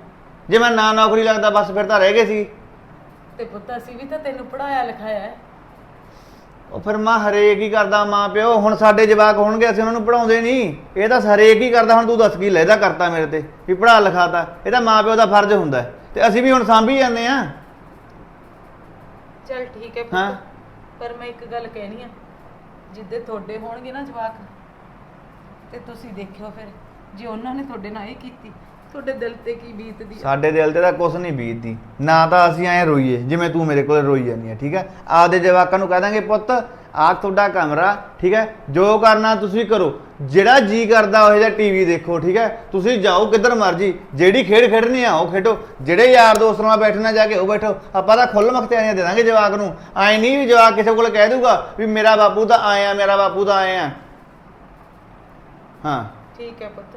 F: ਜੇ ਮੈਂ ਨਾ ਨੌਕਰੀ ਲੱਗਦਾ ਬਸ ਫਿਰ ਤਾਂ ਰਹਿ ਗਏ ਸੀ।
B: ਤੇ ਪੁੱਤ ਅਸੀਂ ਵੀ ਤਾਂ ਤੈਨੂੰ ਪੜਾਇਆ ਲਿਖਾਇਆ ਹੈ।
F: ਉਹ ਫਿਰ ਮਾਂ ਹਰੇਕ ਹੀ ਕਰਦਾ ਮਾਂ ਪਿਓ। ਹੁਣ ਸਾਡੇ ਜਵਾਕ ਹੋਣਗੇ ਅਸੀਂ ਉਹਨਾਂ ਨੂੰ ਪੜਾਉਂਦੇ ਨਹੀਂ। ਇਹ ਤਾਂ ਹਰੇਕ ਹੀ ਕਰਦਾ। ਹੁਣ ਤੂੰ ਦੱਸ ਕੀ ਲੈਦਾ ਕਰਤਾ ਮੇਰੇ ਤੇ? ਵੀ ਪੜਾ ਲਿਖਾਤਾ। ਇਹ ਤਾਂ ਮਾਂ ਪਿਓ ਦਾ ਫਰਜ਼ ਹੁੰਦਾ ਹੈ। ਤੇ ਅਸੀਂ ਵੀ ਹੁਣ ਸਾਂਭੀ ਜਾਂਦੇ ਆ
B: ਚੱਲ ਠੀਕ ਹੈ
F: ਹਾਂ।
B: ਪੁੱਤ। ਪਰ ਮੈਂ ਇੱਕ ਗੱਲ ਕਹਿਣੀ ਆ, ਜਿੱਦੇ ਤੁਹਾਡੇ ਹੋਣਗੇ ਨਾ ਜਵਾਕ, ਤੇ ਤੁਸੀਂ ਦੇਖਿਓ ਫਿਰ, ਜੇ ਉਹਨਾਂ ਨੇ ਤੁਹਾਡੇ ਨਾਲ ਇਹ ਕੀਤੀ, ਤੁਹਾਡੇ ਦਿਲ ਤੇ ਕੀ ਬੀਤਦੀ ਆ?
F: ਸਾਡੇ ਦਿਲ ਤੇ ਤਾਂ ਕੁਛ ਨਹੀਂ ਬੀਤਦੀ, ਨਾ ਤਾਂ ਅਸੀਂ ਐ ਰੋਈਏ, ਜਿਵੇਂ ਤੂੰ ਮੇਰੇ ਕੋਲ ਰੋਈ ਜਾਂਦੀ ਆ, ਠੀਕ ਆ? ਆਪਦੇ ਜਵਾਕਾਂ ਨੂੰ ਕਹਿ ਦਾਂਗੇ, ਪੁੱਤ ਆਹ ਤੁਹਾਡਾ ਕਮਰਾ ਠੀਕ ਹੈ? ਜੋ ਕਰਨਾ ਤੁਸੀਂ ਕਰੋ। ਜਿਹੜਾ ਜੀ ਕਰਦਾ ਉਹ ਜਿਹਾ ਟੀਵੀ ਦੇਖੋ ਠੀਕ ਹੈ? ਤੁਸੀਂ ਜਾਓ ਕਿੱਧਰ ਮਰਜ਼ੀ। ਜਿਹੜੀ ਖੇਡ ਖੇਡਣੀ ਆ ਉਹ ਖੇਡੋ। ਜਿਹੜੇ ਯਾਰ ਦੋਸਤ ਨਾਲ ਬੈਠਣਾ ਜਾ ਕੇ ਉਹ ਬੈਠੋ। ਆਪਾਂ ਤਾਂ ਖੁੱਲ ਮਖਤਿਆਰੀਆਂ ਦੇ ਦਾਂਗੇ ਜਵਾਕ ਨੂੰ। ਐ ਨਹੀਂ ਵੀ ਜਵਾਕ ਕਿਸੇ ਕੋਲ ਕਹਿ ਦੂਗਾ ਵੀ ਮੇਰਾ ਬਾਪੂ ਤਾਂ ਆਇਆ ਮੇਰਾ ਬਾਪੂ ਤਾਂ ਆਇਆ ਹਾਂ।
B: ਠੀਕ ਹੈ ਪੁੱਤ।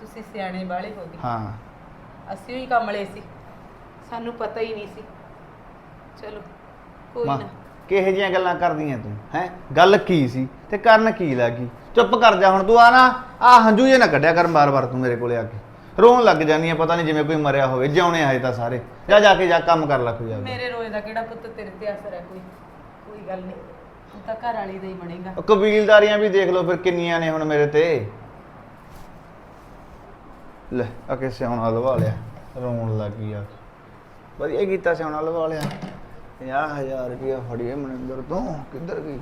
B: ਤੁਸੀਂ ਸਿਆਣੇ ਵਾਲੇ ਹੋ ਗਏ।
F: ਹਾਂ।
B: ਅਸੀਂ ਵੀ ਕਮਲੇ ਸੀ। ਸਾਨੂੰ ਪਤਾ ਹੀ ਨਹੀਂ ਸੀ। ਚਲੋ ਕੋਈ ਨਾ।
F: ਕਿਹੋ ਜਿਹੀਆਂ ਗੱਲਾਂ ਕਰਦੀਆਂ ਤੂੰ ਹੈ? ਗੱਲ ਕੀ ਸੀ ਤੇ ਕਰਨ ਕੀ ਲੱਗੀ ਚੁੱਪ ਕਰ ਜਾ ਹੁਣ ਤੂੰ ਆ ਨਾ ਆ ਹੰਝੂ ਜੇ ਨਾ ਕੱਢਿਆ ਕਰ ਬਾਰ-ਬਾਰ ਤੂੰ ਮੇਰੇ ਕੋਲੇ ਆ ਕੇ। ਰੋਣ ਲੱਗ ਜਾਨੀ ਆ ਪਤਾ ਨਹੀਂ ਜਿਵੇਂ ਕੋਈ ਮਰਿਆ ਹੋਵੇ ਜਿਉਣੇ ਆਏ ਤਾਂ ਸਾਰੇ। ਜਾ ਜਾ ਕੇ ਜਾ ਕੰਮ ਕਰ ਲੈ ਕੋਈ ਆ
B: ਮੇਰੇ ਰੋਏ ਦਾ ਕਿਹੜਾ ਪੁੱਤ ਤੇਰੇ ਤੇ ਅਸਰ ਹੈ ਕੋਈ? ਕੋਈ ਗੱਲ ਨਹੀਂ। ਤੂੰ ਤਾਂ ਘਰ ਵਾਲੀ ਦਾ ਹੀ ਬਣੇਗਾ।
F: ਉਹ ਕਬੀਲਦਾਰੀਆਂ ਵੀ ਦੇਖ ਲਓ ਫਿਰ ਕਿੰਨੀਆਂ ਨੇ ਹੁਣ ਮੇਰੇ ਤੇ। ਲੈ ਆ ਕੇ ਸਿਆਉਣਾ ਲਵਾ ਲਿਆ। ਰੋਣ ਲੱਗ ਗਈ ਆ। ਵਧੀਆ ਕੀਤਾ ਸਿਆਉਣਾ ਲਵਾ ਲਿਆ। 50000 ਰੁਪਇਆ ਫੜੀਏ ਮਨਿੰਦਰ ਤੋਂ। ਕਿੱਧਰ ਗਈ?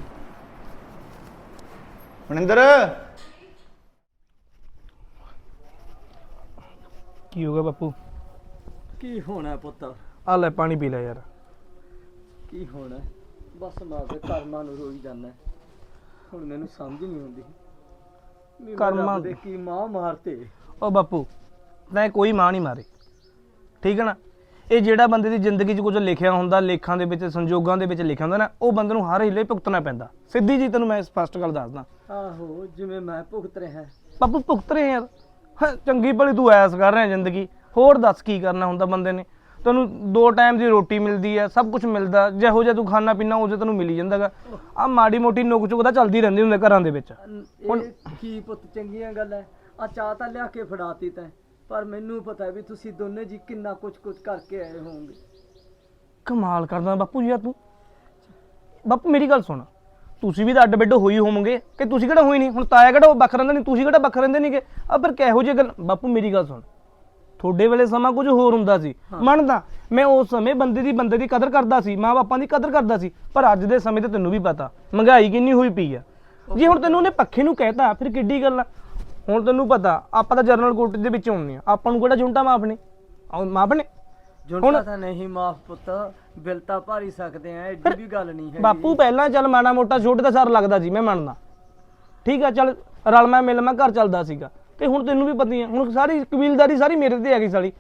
F: ਮਨਿੰਦਰ?
E: ਕੀ ਹੋਗਾ ਬਾਪੂ?
C: ਕੀ ਹੋਣਾ ਪੁੱਤ?
E: ਆ ਲੈ ਪਾਣੀ ਪੀ ਲੈ ਯਾਰ।
C: ਕੀ ਹੋਣਾ? ਬਸ ਮੈਂ ਤੇ ਕਰਮਾਂ ਨੂੰ ਰੋਈ ਜਾਂਦਾ। ਹੁਣ ਮੈਨੂੰ ਸਮਝ ਨਹੀਂ ਆਉਂਦੀ। ਵੀ ਮੈਂ
E: ਕਰਮਾਂ-
C: ਰੱਬ ਦੇ ਕੀ ਮਾਂ ਮਾਰਤੇ।
E: ਉਹ ਬਾਪੂ ਤੈਂ ਕੋਈ ਮਾਂ ਨਹੀਂ ਮਾਰੀ। ਠੀਕ ਹੈ ਨਾ? ਇਹ ਜਿਹੜਾ ਬੰਦੇ ਦੀ ਜ਼ਿੰਦਗੀ 'ਚ ਕੁਝ ਲਿਖਿਆ ਹੁੰਦਾ ਲੇਖਾਂ ਦੇ ਵਿੱਚ ਸੰਜੋਗਾਂ ਦੇ ਵਿੱਚ ਲਿਖਿਆ ਹੁੰਦਾ ਨਾ ਉਹ ਬੰਦੇ ਨੂੰ ਹਰ ਹੀਲੇ ਭੁਗਤਣਾ ਪੈਂਦਾ। ਸਿੱਧੀ ਜੀ ਤੈਨੂੰ ਮੈਂ ਸਪਸ਼ਟ ਗੱਲ ਦੱਸਦਾ।
C: ਆਹੋ ਜਿਵੇਂ ਮੈਂ ਭੁਗਤ ਰਿਹਾ।
E: ਬਾਪੂ ਭੁਗਤ ਰਹੇ ਯਾਰ ਹਾਂ, ਚੰਗੀ ਭਲੀ ਤੂੰ ਐਸ ਕਰ ਰਿਹਾ ਜ਼ਿੰਦਗੀ। ਹੋਰ ਦੱਸ ਕੀ ਕਰਨਾ ਹੁੰਦਾ ਬੰਦੇ ਨੇ? ਤੈਨੂੰ ਦੋ ਟਾਈਮ ਦੀ ਰੋਟੀ ਮਿਲਦੀ ਹੈ ਸਭ ਕੁਝ ਮਿਲਦਾ। ਜਿਹੋ ਜਿਹਾ ਤੂੰ ਖਾਣਾ ਪੀਣਾ ਉਹ ਜਿਹਾ ਤੈਨੂੰ ਮਿਲੀ ਜਾਂਦਾਗਾ ਆ ਮਾੜੀ ਮੋਟੀ ਨੁਕ ਚੁਕ ਤਾਂ ਚੱਲਦੀ ਰਹਿੰਦੀ ਹੁੰਦੀ ਘਰਾਂ ਦੇ ਵਿੱਚ। ਹੁਣ-
C: ਇਹ ਕੀ ਪੁੱਤ ਚੰਗੀਆਂ ਗੱਲ। ਐ ਆ ਚਾਹ ਤਾਂ ਲਿਆ ਕੇ ਫੜਾਤੀ ਤੈਂ। ਪਰ ਮੈਨੂੰ ਪਤਾ ਵੀ ਤੁਸੀਂ ਦੋਨੇ ਜੀ ਕਿੰਨਾ ਕੁਝ ਕੁਝ ਕਰਕੇ ਆਏ ਹੋਵੋਗੇ।
E: ਕਮਾਲ ਕਰਦਾ ਬਾਪੂ ਜੀ ਯਾਰ ਤੂੰ ਬਾਪੂ ਮੇਰੀ ਗੱਲ ਸੁਣ। ਤੁਸੀਂ ਵੀ ਤਾਂ ਅੱਡ ਬਿੱਡ ਹੋਈ ਹੋਵੋਗੇ ਕਿ ਤੁਸੀਂ ਕਿਹੜਾ ਹੋਈ ਨਹੀਂ? ਹੁਣ ਤਾਇਆ ਕਿਹੜਾ ਉਹ ਵੱਖ ਰਹਿੰਦਾ ਨਹੀਂ? ਤੁਸੀਂ ਕਿਹੜਾ ਵੱਖ ਰਹਿੰਦੇ ਨਹੀਂਗੇ? ਆ ਪਰ ਕਿਹੋ ਜਿਹੀ ਗੱਲ ਬਾਪੂ ਮੇਰੀ ਗੱਲ ਸੁਣ। ਤੁਹਾਡੇ ਵੇਲੇ ਸਮਾਂ ਕੁਝ ਹੋਰ ਹੁੰਦਾ ਸੀ। ਮੰਨਦਾ? ਮੈਂ ਉਸ ਸਮੇਂ ਬੰਦੇ ਦੀ ਬੰਦੇ ਦੀ ਕਦਰ ਕਰਦਾ ਸੀ। ਮਾਂ ਬਾਪਾਂ ਦੀ ਕਦਰ ਕਰਦਾ ਸੀ। ਪਰ ਅੱਜ ਦੇ ਸਮੇਂ ਤੇ ਤੈਨੂੰ ਵੀ ਪਤਾ ਮਹਿੰਗਾਈ ਕਿੰਨੀ ਹੋਈ ਪਈ ਆ। ਜੇ ਹੁਣ ਤੈਨੂੰ ਉਹਨੇ ਪੱਖੇ ਨੂੰ ਕਹਿਤਾ ਫਿਰ ਕਿੱਡੀ ਗੱਲ ਆ? ਹੁਣ ਤੈਨੂੰ ਪਤਾ ਆਪਾਂ ਤਾਂ ਜਰਨਲ ਕੋਰਟ ਦੇ ਵਿੱਚ ਆਉਂਦੇ ਆ ਆਪਾਂ ਨੂੰ ਕਿਹੜਾ ਜੁੰਟਾ ਮਾਫ ਨੇ? ਆਹ ਮਾਫ ਨੇ?
C: ਜੁੰਟਾ ਤਾਂ ਨਹੀਂ ਮਾਫ ਪੁੱਤ ਬਿਲ ਤਾਂ ਭਾਰੀ ਸਕਦੇ ਆ ਐਡੀ ਵੀ ਗੱਲ ਨਹੀਂ ਹੈ
E: ਬਾਪੂ ਪਹਿਲਾਂ ਚੱਲ ਮਾੜਾ ਮੋਟਾ ਛੋਟੇ ਦਾ ਸਰ ਲੱਗਦਾ ਸੀ ਮੈਂ ਮੰਨਦਾ। ਠੀਕ ਆ ਚੱਲ ਰਲ ਮੈਂ ਮਿਲ ਮੈਂ ਘਰ ਚੱਲਦਾ ਸੀਗਾ। ਤੇ ਹੁਣ ਤੈਨੂੰ ਵੀ ਪਤਾ ਹੀ ਆ ਹੁਣ ਸਾਰੀ ਕਬੀਲਦਾਰੀ ਸਾਰੀ ਮੇਰੇ ਤੇ ਆ ਗਈ ਸਾਲੀ।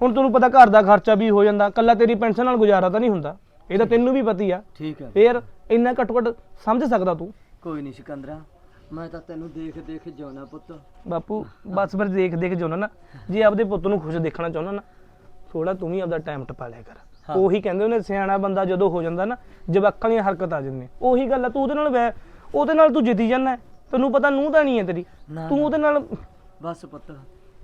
E: ਹੁਣ ਤੈਨੂੰ ਪਤਾ ਘਰ ਦਾ ਖਰਚਾ ਵੀ ਹੋ ਜਾਂਦਾ ਕੱਲਾ ਤੇਰੀ ਪੈਨਸ਼ਨ ਨਾਲ ਗੁਜ਼ਾਰਾ ਤਾਂ ਨਹੀਂ ਹੁੰਦਾ। ਇਹ ਤਾਂ ਤੈਨੂੰ ਵੀ ਪਤਾ ਹੀ ਆ।
C: ਠੀਕ ਹੈ
E: ਫੇਰ ਇੰਨਾ ਘੱਟੋ ਘੱਟ ਸਮਝ ਸਕਦਾ ਤੂੰ?
C: ਕੋਈ ਨਹੀਂ ਸਿਕੰਦਰਾ ਮੈਂ ਤਾਂ ਤੈਨੂੰ ਦੇਖ ਦੇਖ ਜਿਉਣਾ ਪੁੱਤ।
E: ਬਾਪੂ ਬਸ ਫਿਰ ਦੇਖ ਦੇਖ ਜਾਣਾ ਨਾ। ਜੇ ਆਪਦੇ ਪੁੱਤ ਨੂੰ ਖੁਸ਼ ਦੇਖਣਾ ਚਾਹੁੰਦਾ ਨਾ ਥੋੜਾ ਤੂੰ ਵੀ ਆਪਦਾ ਟਾਈਮ ਟਪਾ ਲਿਆ ਕਰ। ਉਹੀ ਕਹਿੰਦੇ ਉਹਨੇ ਸਿਆਣਾ ਬੰਦਾ ਜਦੋਂ ਹੋ ਜਾਂਦਾ ਨਾ ਜਵਾਕਾਂ ਦੀਆਂ ਹਰਕਤ ਆ ਜਾਂਦੀਆਂ। ਉਹੀ ਗੱਲ ਆ ਤੂੰ ਉਹਦੇ ਨਾਲ ਵੈ ਉਹਦੇ ਨਾਲ ਤੂੰ ਜਿੱਤੀ ਜਾਂਦਾ ਤੈਨੂੰ ਪਤਾ ਨੂੰ ਤਾਂ ਨਹੀਂ ਹੈ ਤੇਰੀ। ਤੂੰ ਉਹਦੇ ਨਾਲ
C: ਬਸ ਪੁੱਤ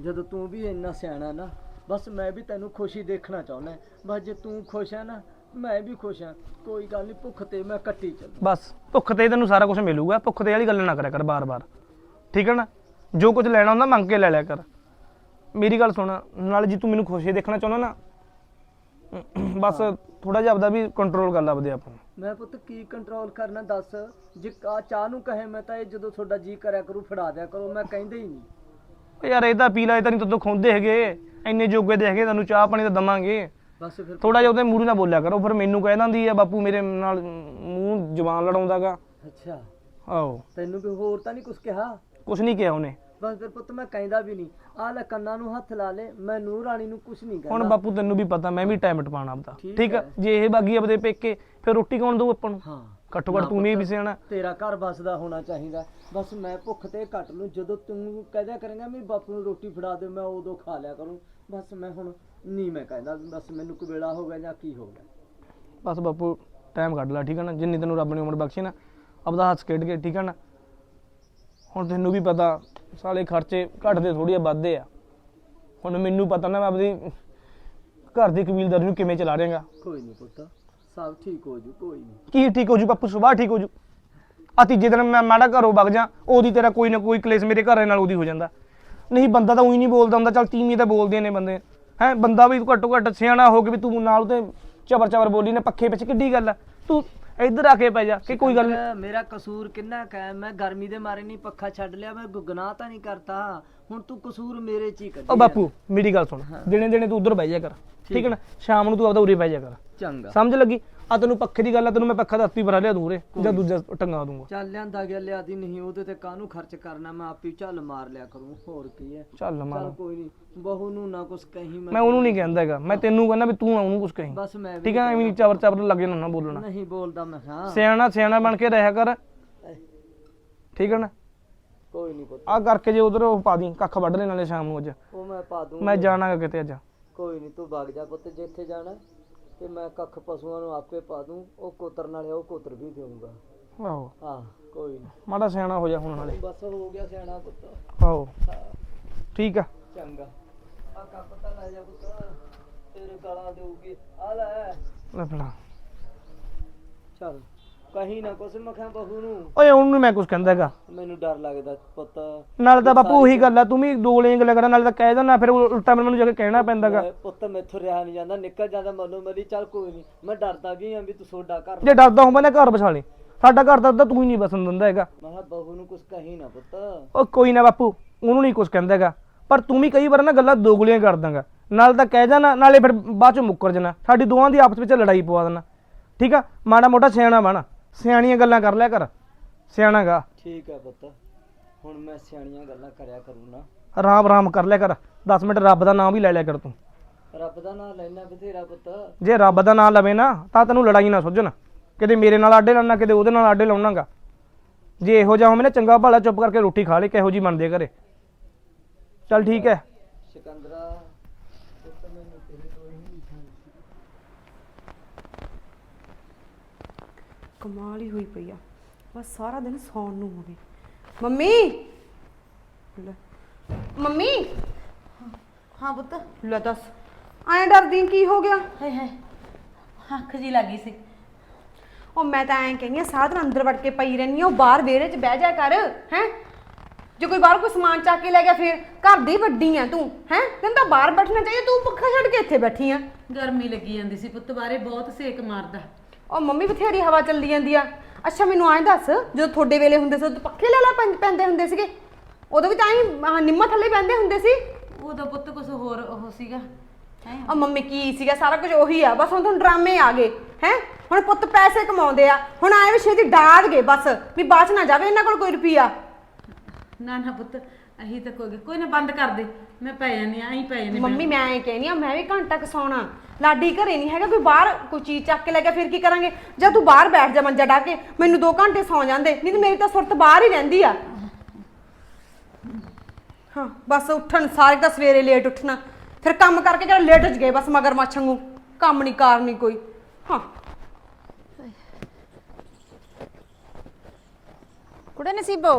C: ਜਦੋਂ ਤੂੰ ਵੀ ਇੰਨਾ ਸਿਆਣਾ ਨਾ ਬਸ ਮੈਂ ਵੀ ਤੈਨੂੰ ਖੁਸ਼ੀ ਦੇਖਣਾ ਚਾਹੁੰਦਾ ਬਸ ਜੇ ਤੂੰ ਖੁਸ਼ ਹੈ ਨਾ ਮੈਂ ਵੀ ਖੁਸ਼ ਹਾਂ। ਕੋਈ ਗੱਲ ਨਹੀਂ ਭੁੱਖ ਤੇ ਮੈਂ ਕੱਟੀ ਚੱਲੂ।
E: ਬਸ ਭੁੱਖ ਤੇ ਤੈਨੂੰ ਸਾਰਾ ਕੁਝ ਮਿਲੂਗਾ। ਭੁੱਖ ਤੇ ਵਾਲੀ ਗੱਲ ਨਾ ਕਰਿਆ ਕਰ ਬਾਰ-ਬਾਰ। ਠੀਕ ਹੈ ਨਾ? ਜੋ ਕੁਝ ਲੈਣਾ ਹੁੰਦਾ ਮੰਗ ਕੇ ਲੈ ਲਿਆ ਕਰ। ਮੇਰੀ ਗੱਲ ਸੁਣ ਨਾਲ ਜੀ ਤੂੰ ਮੈਨੂੰ ਖੁਸ਼ੀ ਦੇਖਣਾ ਚਾਹੁੰਦਾ ਨਾ ਬਸ ਥੋੜਾ ਜਿਹਾ ਆਪਦਾ ਵੀ ਕੰਟਰੋਲ ਕਰ ਲਾ ਆਪਦੇ ਆਪ ਨੂੰ।
C: ਮੈਂ ਪੁੱਤ ਕੀ ਕੰਟਰੋਲ ਕਰਨਾ ਦੱਸ? ਜੇ ਆ ਚਾਹ ਨੂੰ ਕਹੇ ਮੈਂ ਤਾਂ ਇਹ ਜਦੋਂ ਤੁਹਾਡਾ ਜੀ ਕਰਿਆ ਕਰੂ ਫੜਾ ਦਿਆ ਕਰੋ ਮੈਂ ਕਹਿੰਦਾ ਹੀ ਨਹੀਂ।
E: ਯਾਰ ਇਹ ਤਾਂ ਪੀ ਲਾ ਇਹ ਤਾਂ ਨਹੀਂ ਤਦੋਂ ਖੁੰਦੇ ਹੈਗੇ। ਇੰਨੇ ਜੋਗੇ ਦੇ ਹੈਗੇ ਤੁਹਾਨੂੰ ਚਾਹ ਪਾਣੀ ਤਾਂ ਦਵਾਂਗੇ।
C: ਬਸ ਫਿਰ
E: ਥੋੜਾ ਜਿਹਾ ਉਹਦੇ ਮੂੰਹ ਨਾਲ ਬੋਲਿਆ ਕਰੋ ਫਿਰ ਮੈਨੂੰ ਕਹਿ ਦਿੰਦੀ ਆ ਬਾਪੂ ਮੇਰੇ ਨਾਲ ਮੂੰਹ ਜ਼ਬਾਨ ਲੜਾਉਂਦਾਗਾ।
C: ਅੱਛਾ।
E: ਆਹੋ।
C: ਤੈਨੂੰ ਕੋਈ ਹੋਰ ਤਾਂ ਨਹੀਂ ਕੁਝ ਕਿਹਾ?
E: ਕੁਛ ਨਹੀਂ ਕਿਹਾ ਉਹਨੇ।
C: ਬਸ ਫਿਰ ਪੁੱਤ ਮੈਂ ਕਹਿੰਦਾ ਵੀ ਨਹੀਂ। ਆ ਲੈ ਕੰਨਾਂ ਨੂੰ ਹੱਥ ਲਾ ਲੈ ਮੈਂ ਨੂਰ ਰਾਣੀ ਨੂੰ ਕੁਝ ਨਹੀਂ
E: ਹੁਣ
C: ਕਹਿੰਦਾ।
E: ਬਾਪੂ ਤੈਨੂੰ ਵੀ ਪਤਾ ਮੈਂ ਵੀ ਟਾਈਮ ਟਪਾਣਾ ਆਪਦਾ।
C: ਠੀਕ
E: ਠੀਕ ਆ?
C: ਹੈ।
E: ਜੇ ਇਹ ਬਾਗੀ ਆਪਦੇ ਪੇਕੇ ਫਿਰ ਰੋਟੀ ਕੌਣ ਦਊ ਆਪਾਂ ਨੂੰ?
C: ਹਾਂ।
E: ਘੱਟੋ ਘੱਟ
C: ਨਾ
E: ਤੂੰ ਨਹੀਂ
C: ਪੁੱਤ,
E: ਵੀ ਸਿਆਣਾ
C: ਤੇਰਾ ਘਰ ਬਸਦਾ ਹੋਣਾ ਚਾਹੀਦਾ। ਬਸ ਮੈਂ ਭੁੱਖ ਤੇ ਘੱਟ ਲੂੰ ਜਦੋਂ ਤੂੰ ਕਹਿਦਾ ਕਰੇਗਾ ਮੈਂ ਬਾਪੂ ਨੂੰ ਰੋਟੀ ਫੜਾ ਦੇ ਮੈਂ ਉਦੋਂ ਖਾ ਲਿਆ ਕਰੂੰ। ਬਸ ਮੈਂ ਹੁਣ ਨਹੀਂ ਮੈਂ ਕਹਿੰਦਾ ਬਸ ਮੈਨੂੰ ਕੋਈ ਵੇਲਾ ਹੋ ਗਿਆ ਜਾਂ ਕੀ ਹੋ ਗਿਆ।
E: ਬਸ ਬਾਪੂ ਟਾਈਮ ਕੱਢ ਲੈ ਠੀਕ ਹੈ ਨਾ? ਜਿੰਨੀ ਤੈਨੂੰ ਰੱਬ ਨੇ ਉਮਰ ਬਖਸ਼ੀ ਨਾ ਆਪਦਾ ਹੱਥ ਖੇਡ ਕੇ ਠੀਕ ਹੈ ਨਾ? ਹੁਣ ਤੈਨੂੰ ਵੀ ਪਤਾ ਸਾਲੇ ਖਰਚੇ ਘਟਦੇ ਥੋੜੀ ਆ ਵੱਧਦੇ ਆ। ਹੁਣ ਮੈਨੂੰ ਪਤਾ ਨਾ ਮੈਂ ਆਪਦੀ ਘਰ ਦੀ ਕਬੀਲਦਾਰੀ ਨੂੰ ਕਿਵੇਂ ਚਲਾ ਰਿਹਾਗਾ।
C: ਕੋਈ ਨਹੀਂ ਪੁੱਤ ਸਭ ਠੀਕ ਹੋ ਜੂ ਕੋਈ ਨਹੀਂ।
E: ਕੀ ਠੀਕ ਹੋ ਜੂ ਬਾਪੂ ਸੁਬਾਹ ਠੀਕ ਹੋ ਜੂ। ਆ ਤੀਜੇ ਦਿਨ ਮੈਂ ਮਾੜਾ ਘਰੋਂ ਵਗ ਜਾ ਉਹਦੀ ਤੇਰਾ ਕੋਈ ਨਾ ਕੋਈ ਕਲੇਸ਼ ਮੇਰੇ ਘਰ ਨਾਲ ਉਹਦੀ ਹੋ ਜਾਂਦਾ। ਨਹੀਂ ਬੰਦਾ ਤਾਂ ਉਹੀ ਨਹੀਂ ਬੋਲਦਾ ਹੁੰਦਾ ਚੱਲ ਤੀਵੀਂ ਤਾਂ ਬੋਲਦੀਆਂ ਨੇ ਬੰਦੇ। ਹੈ ਬੰਦਾ ਵੀ ਘੱਟੋ ਘੱਟ ਸਿਆਣਾ ਹੋ ਕੇ ਵੀ ਤੂੰ ਨਾਲ ਤੇ ਚਬਰ ਚਬਰ ਬੋਲੀ ਨੇ ਪੱਖੇ ਵਿੱਚ ਕਿੱਡੀ ਗੱਲ ਆ? ਤੂੰ ਇੱਧਰ ਆ ਕੇ ਪੈ ਜਾ ਕਿ ਕੋਈ ਗੱਲ ਨੀ।
C: ਮੇਰਾ- ਮੇਰਾ ਕਸੂਰ ਕਿੰਨਾ ਕਾ ਮੈਂ ਗਰਮੀ ਦੇ ਮਾਰੇ ਨਹੀਂ ਪੱਖਾ ਛੱਡ ਲਿਆ ਮੈਂ ਗੁਨਾਹ ਤਾਂ ਨਹੀਂ ਕਰਤਾ। ਹੁਣ ਤੂੰ ਕਸੂਰ ਮੇਰੇ ਚ ਹੀ ਕੱਢੀ
E: ਉਹ ਬਾਪੂ ਮੇਰੀ ਗੱਲ ਸੁਣ ਦਿਨੇ ਦਿਨੇ ਤੂੰ ਉਧਰ ਬਹਿ ਜਾ ਕਰ ਠੀਕ ਹੈ ਨਾ? ਸ਼ਾਮ ਨੂੰ ਤੂੰ ਆਪਦਾ ਉਰੇ ਬਹਿ ਜਾ ਕਰ।
C: ਚੰਗਾ।
E: ਸਮਝ ਲੱਗੀ? ਆ ਤੈਨੂੰ ਪੱਖੇ ਦੀ ਗੱਲ ਆ ਤੈਨੂੰ ਮੈਂ ਪੱਖਾ ਦੱਸਤੀ ਭਰਾ ਲਿਆ ਦੂਰੇ ਜਾਂ ਦੂਜਾ ਟੰਗਾ ਦੂੰਗਾ।
C: ਚੱਲ ਲਿਆਂਦਾ ਗਿਆ ਲਿਆਦੀ ਨਹੀਂ ਉਹਦੇ ਤੇ ਕਾਹਨੂੰ ਖਰਚ ਕਰਨਾ ਮੈਂ ਆਪੀ ਝੱਲ ਮਾਰ ਲਿਆ ਕਰੂੰ ਹੋਰ ਕੀ ਹੈ।
E: ਚੱਲ ਮਾਰ।
C: ਚੱਲ ਕੋਈ ਨਹੀਂ ਬਹੂ ਨੂੰ ਨਾ ਕੁਛ ਕਹੀਂ ਮੈਂ
E: ਮੈਂ ਉਹਨੂੰ ਨਹੀਂ ਕਹਿੰਦਾ ਹੈਗਾ ਮੈਂ ਤੈਨੂੰ ਕਹਿੰਦਾ ਵੀ ਤੂੰ ਨਾ ਉਹਨੂੰ ਕੁਝ ਕਹੀਂ।
C: ਬਸ ਮੈਂ ਵੀ
E: ਠੀਕ ਹੈ ਐਵੇਂ ਨਹੀਂ ਚਬਰ ਚਬਰ ਲੱਗੇ ਨਾ ਬੋਲਣਾ।
C: ਨਹੀਂ ਬੋਲਦਾ ਮੈਂ ਹਾਂ।
E: ਸਿਆਣਾ ਸਿਆਣਾ ਬਣ ਕੇ ਰਹਿਆ ਕਰ। ਠੀਕ ਹੈ ਨਾ?
C: ਕੋਈ ਨਹੀਂ ਪੁੱਤ।
E: ਆ ਕਰਕੇ ਜੇ ਉਧਰ ਉਹ ਪਾ ਦੀ ਕੱਖ ਵੱਢ ਲੈ ਨਾਲੇ ਸ਼ਾਮ ਨੂੰ ਅੱਜ।
C: ਉਹ ਮੈਂ ਪਾ ਦੂੰ
E: ਮੈਂ ਜਾਣਾਗਾ ਕਿਤੇ ਅੱਜ।
C: ਕੋਈ ਨਹੀਂ ਤੂੰ ਵਗ ਜਾ ਪੁੱਤ ਜਿੱਥੇ ਜਾਣਾ। ਤੇ ਮੈਂ ਕੱਖ ਪਸ਼ੂਆਂ ਨੂੰ ਆਪੇ ਪਾ ਦੂੰ ਉਹ ਕੋਤਰ ਨਾਲੇ ਉਹ ਕੋਤਰ ਵੀ ਦੇਊਂਗਾ।
E: ਆਹੋ।
C: ਹਾਂ ਕੋਈ ਨਹੀਂ
E: ਮਾੜਾ ਸਿਆਣਾ ਹੋ ਜਾ ਹੁਣ ਨਾਲੇ।
C: ਬਸ ਹੋ ਗਿਆ ਸਿਆਣਾ ਪੁੱਤ।
E: ਆਹੋ। ਠੀਕ ਆ।
C: ਚੰਗਾ। ਆ ਕੱਪ ਤਾਂ ਲੈ ਜਾ ਪੁੱਤ ਤੇਰੇ ਗਾਲਾਂ ਦੇਊਗੀ। ਆ ਲੈ।
E: ਲੈ ਫੜਾ।
C: ਚਲ। ਕਹੀਂ ਨਾ ਕੁਛ ਮੈਂ ਕਿਹਾ ਬਹੂ ਨੂੰ।
E: ਓਏ ਉਹਨੂੰ ਨੀ ਮੈਂ ਕੁਝ ਕਹਿੰਦਾ ਹੈਗਾ।
C: ਮੈਨੂੰ ਡਰ ਲੱਗਦਾ ਪੁੱਤ।
E: ਨਾਲੇ ਤਾਂ ਬਾਪੂ ਉਹੀ ਗੱਲ ਆ ਤੂੰ ਵੀ ਦੋ ਗੱਲਾਂ ਕਰਾਂ ਨਾਲੇ ਤਾਂ ਕਹਿ ਦੇਣਾ ਫਿਰ ਉਹ ਉਲਟਾ ਮੈਨੂੰ ਜਾ ਕੇ ਕਹਿਣਾ ਪੈਂਦਾਗਾ
C: ਮੈਂ ਪੁੱਤ ਮੈਥੋਂ ਰਿਹਾ ਨਹੀਂ ਜਾਂਦਾ ਨਿਕਲ ਜਾਂਦਾ ਮਨੋਂ ਮਰੀ ਚੱਲ ਕੋਈ ਨਹੀਂ। ਮੈਂ ਡਰਦਾ ਵੀ ਆਂ ਵੀ ਤੂੰ ਸੋਡਾ ਘਰ
E: ਜੇ ਡਰਦਾ ਹੋਵਾਂ ਨਾ ਘਰ ਬਸਾ ਲਈ ਸਾਡਾ ਘਰ ਤਾਂ ਤੂੰ ਹੀ ਨਹੀਂ ਬਸਣ ਦਿੰਦਾ ਹੈਗਾ।
C: ਮੈਂ ਕਿਹਾ ਬਹੂ ਨੂੰ ਕੁਛ ਕਹੀਂ ਨਾ ਪੁੱਤ।
E: ਉਹ ਕੋਈ ਨਾ ਬਾਪੂ ਉਹਨੂੰ ਨਹੀਂ ਕੁਝ ਕਹਿੰਦਾ ਹੈਗਾ। ਪਰ ਤੂੰ ਵੀ ਕਈ ਵਾਰ ਨਾ ਗੱਲਾਂ ਦੋਗਲੀਆਂ ਕਰ ਦਾਂਗਾ ਨਾਲ ਤਾਂ ਕਹਿ ਜਾਣਾ ਨਾਲੇ ਫਿਰ ਬਾਅਦ ਚ ਮੁੱਕਰ ਜਾਣਾ। ਸਾਡੀ ਦੋਵਾਂ ਦੀ ਆਪਸ ਵਿੱਚ ਲੜਾਈ ਪਵਾ ਦੇਣਾ। ਠੀਕ ਆ? ਮਾੜਾ ਮੋਟਾ ਸਿਆਣਾ ਬਣ। ਸਿਆਣੀਆਂ ਗੱਲਾਂ ਕਰ ਲਿਆ ਕਰ ਸਿਆਣਾਗਾ
C: ਠੀਕ ਹੈ ਪੁੱਤ ਹੁਣ ਮੈਂ ਸਿਆਣੀਆਂ ਗੱਲਾਂ ਕਰਿਆ ਕਰੂੰ ਨਾ
E: ਆਰਾਮ ਆਰਾਮ ਕਰ ਲਿਆ ਕਰ 10 ਮਿੰਟ ਰੱਬ ਦਾ ਨਾਮ ਵੀ ਲੈ ਲਿਆ ਕਰ ਤੂੰ।
C: ਰੱਬ ਦਾ ਨਾਮ ਲੈਣਾ ਬਥੇਰਾ ਪੁੱਤ।
E: ਜੇ ਰੱਬ ਦਾ ਨਾਮ ਲਵੇ ਨਾ ਤਾਂ ਤੈਨੂੰ ਲੜਾਈ ਨਾ ਸੁਝਣ। ਕਿਤੇ ਮੇਰੇ ਨਾਲ ਆਡੇ ਲਾਉਣਾ ਕਿਤੇ ਉਹਦੇ ਨਾਲ ਆਡੇ ਲਾਉਣਾਗਾ ਜੇ ਇਹੋ ਜਿਹਾ ਹੋਵੇ ਨਾ ਚੰਗਾ ਭਲਾ ਚੁੱਪ ਕਰਕੇ ਰੋਟੀ ਖਾ ਲੈ ਕਿਹੋ ਜੀ ਬਣਦੇ ਆ ਘਰੇ। ਚੱਲ ਠੀਕ ਹੈ।
C: ਸਿਕੰਦਰਾ ਪੁੱਤ ਮੈਨੂੰ ਤੇਰੇ ਤੋਂ ਹੀ ਨਹੀਂ
A: ਕਮਾਲ ਹੀ ਹੋਈ ਪਈ ਆ। ਬਸ ਸਾਰਾ ਦਿਨ ਸੌਣ ਨੂੰ ਹੋ ਗਈ ਮੰਮੀ! ਲੈ। ਮੰਮੀ!
D: ਹਾਂ ਪੁੱਤ।
A: ਲੈ ਦੱਸ। ਐਂ ਡਰਦੀ ਕੀ ਹੋ ਗਿਆ?
D: ਹਾਏ ਹਾਏ ਅੱਖ ਜੀ ਲੱਗੀ ਸੀ।
A: ਉਹ ਮੈਂ ਤਾਂ ਐਂ ਕਹਿੰਦੀ ਆ ਦਿਨ ਅੰਦਰ ਵੜ ਕੇ ਪਈ ਰਹਿੰਦੀ ਆ ਉਹ ਬਾਹਰ ਵਿਹੜੇ 'ਚ ਬਹਿ ਜਾ ਕਰ ਹੈ? ਜੇ ਕੋਈ ਬਾਹਰ ਕੋਈ ਸਮਾਨ ਚੱਕ ਕੇ ਲੈ ਗਿਆ ਫਿਰ ਘਰ ਦੀ ਵੱਡੀ ਆ ਤੂੰ ਹੈ? ਤੈਨੂੰ ਤਾਂ ਬਾਹਰ ਬੈਠਣਾ ਚਾਹੀਦਾ ਤੂੰ ਪੱਖਾ ਛੱਡ ਕੇ ਇੱਥੇ ਬੈਠੀ ਆ।
B: ਗਰਮੀ ਲੱਗੀ ਜਾਂਦੀ ਸੀ ਪੁੱਤ ਬਾਰੇ ਬਹੁਤ ਸੇਕ ਮਾਰਦਾ।
A: ਉਹ ਮੰਮੀ ਬਥੇਰੀ ਹਵਾ ਚੱਲਦੀ ਜਾਂਦੀ ਆ। ਅੱਛਾ ਮੈਨੂੰ ਐਂ ਦੱਸ ਜਦੋਂ ਤੁਹਾਡੇ ਵੇਲੇ ਹੁੰਦੇ ਸੀ ਉਦੋਂ ਪੱਖੇ ਲੈ ਲੈ ਪੈਂ- ਪੈਂਦੇ ਹੁੰਦੇ ਸੀਗੇ। ਉਦੋਂ ਵੀ ਤਾਂ ਐਂ ਨਿੰਮਾ ਥੱਲੇ ਪੈਂਦੇ ਹੁੰਦੇ ਸੀ।
B: ਉਦੋਂ ਪੁੱਤ ਕੁਝ ਹੋਰ ਉਹ ਸੀਗਾ। ਹੈ?
A: ਆ ਮੰਮੀ ਕੀ ਸੀਗਾ ਸਾਰਾ ਕੁਝ ਉਹੀ ਆ। ਬਸ ਹੁਣ ਤੁਹਾਨੂੰ ਡਰਾਮੇ ਆ ਗਏ ਹੈ? ਹੁਣ ਪੁੱਤ ਪੈਸੇ ਕਮਾਉਂਦੇ ਆ। ਹੁਣ ਆਏ ਵੀ ਛੇਤੀ ਡਾਦ ਗਏ ਬਸ। ਵੀ ਬਾਅਦ ਚ ਨਾ ਜਾਵੇ ਇਹਨਾਂ ਕੋਲ ਕੋਈ ਰੁਪਈਆ।
B: ਨਾ ਨਾ ਪੁੱਤ ਅਹੀ ਤਾਂ ਕੋਈ ਕੋਈ ਨਾ ਬੰਦ ਕਰ ਦੇ ਮੈਂ ਪੈ ਜਾਨੀ ਆਂ ਐਂ ਪੈ ਜਾਨੀ
A: ਮੰਮੀ ਮੈਂ ਐਂ ਕਹਿੰਦੀ ਆ ਮੈਂ ਵੀ ਘੰਟਾ ਕੁ ਸੌਣਾ। ਲਾਡੀ ਘਰੇ ਨਹੀਂ ਹੈਗਾ ਕੋਈ ਬਾਹਰ ਕੋਈ ਚੀਜ਼ ਚੱਕ ਕੇ ਲੈ ਗਿਆ ਫਿਰ ਕੀ ਕਰਾਂਗੇ? ਜਾਂ ਤੂੰ ਬਾਹਰ ਬੈਠ ਜਾ ਮੰਜਾ ਡਾ ਕੇ ਮੈਨੂੰ 2 ਘੰਟੇ ਸੌ ਜਾਂਦੇ। ਨਹੀਂ ਤੇ ਮੇਰੀ ਤਾਂ ਸੁਰਤ ਬਾਹਰ ਹੀ ਰਹਿੰਦੀ ਆ। ਹਾਂ ਬਸ ਉੱਠਣ ਸਾਰੇ ਤਾਂ ਸਵੇਰੇ ਲੇਟ ਉੱਠਣਾ। ਫਿਰ ਕੰਮ ਕਰਕੇ ਜਿਹੜਾ ਲੇਟ ਜ ਗਏ ਬਸ ਮਗਰ ਵਾਂਗੂ ਕੰਮ ਨਹੀਂ ਕਾਰ ਨਹੀਂ ਕੋਈ। ਹਾਂ।
G: ਕੁੜੇ ਨਸੀਬੋ।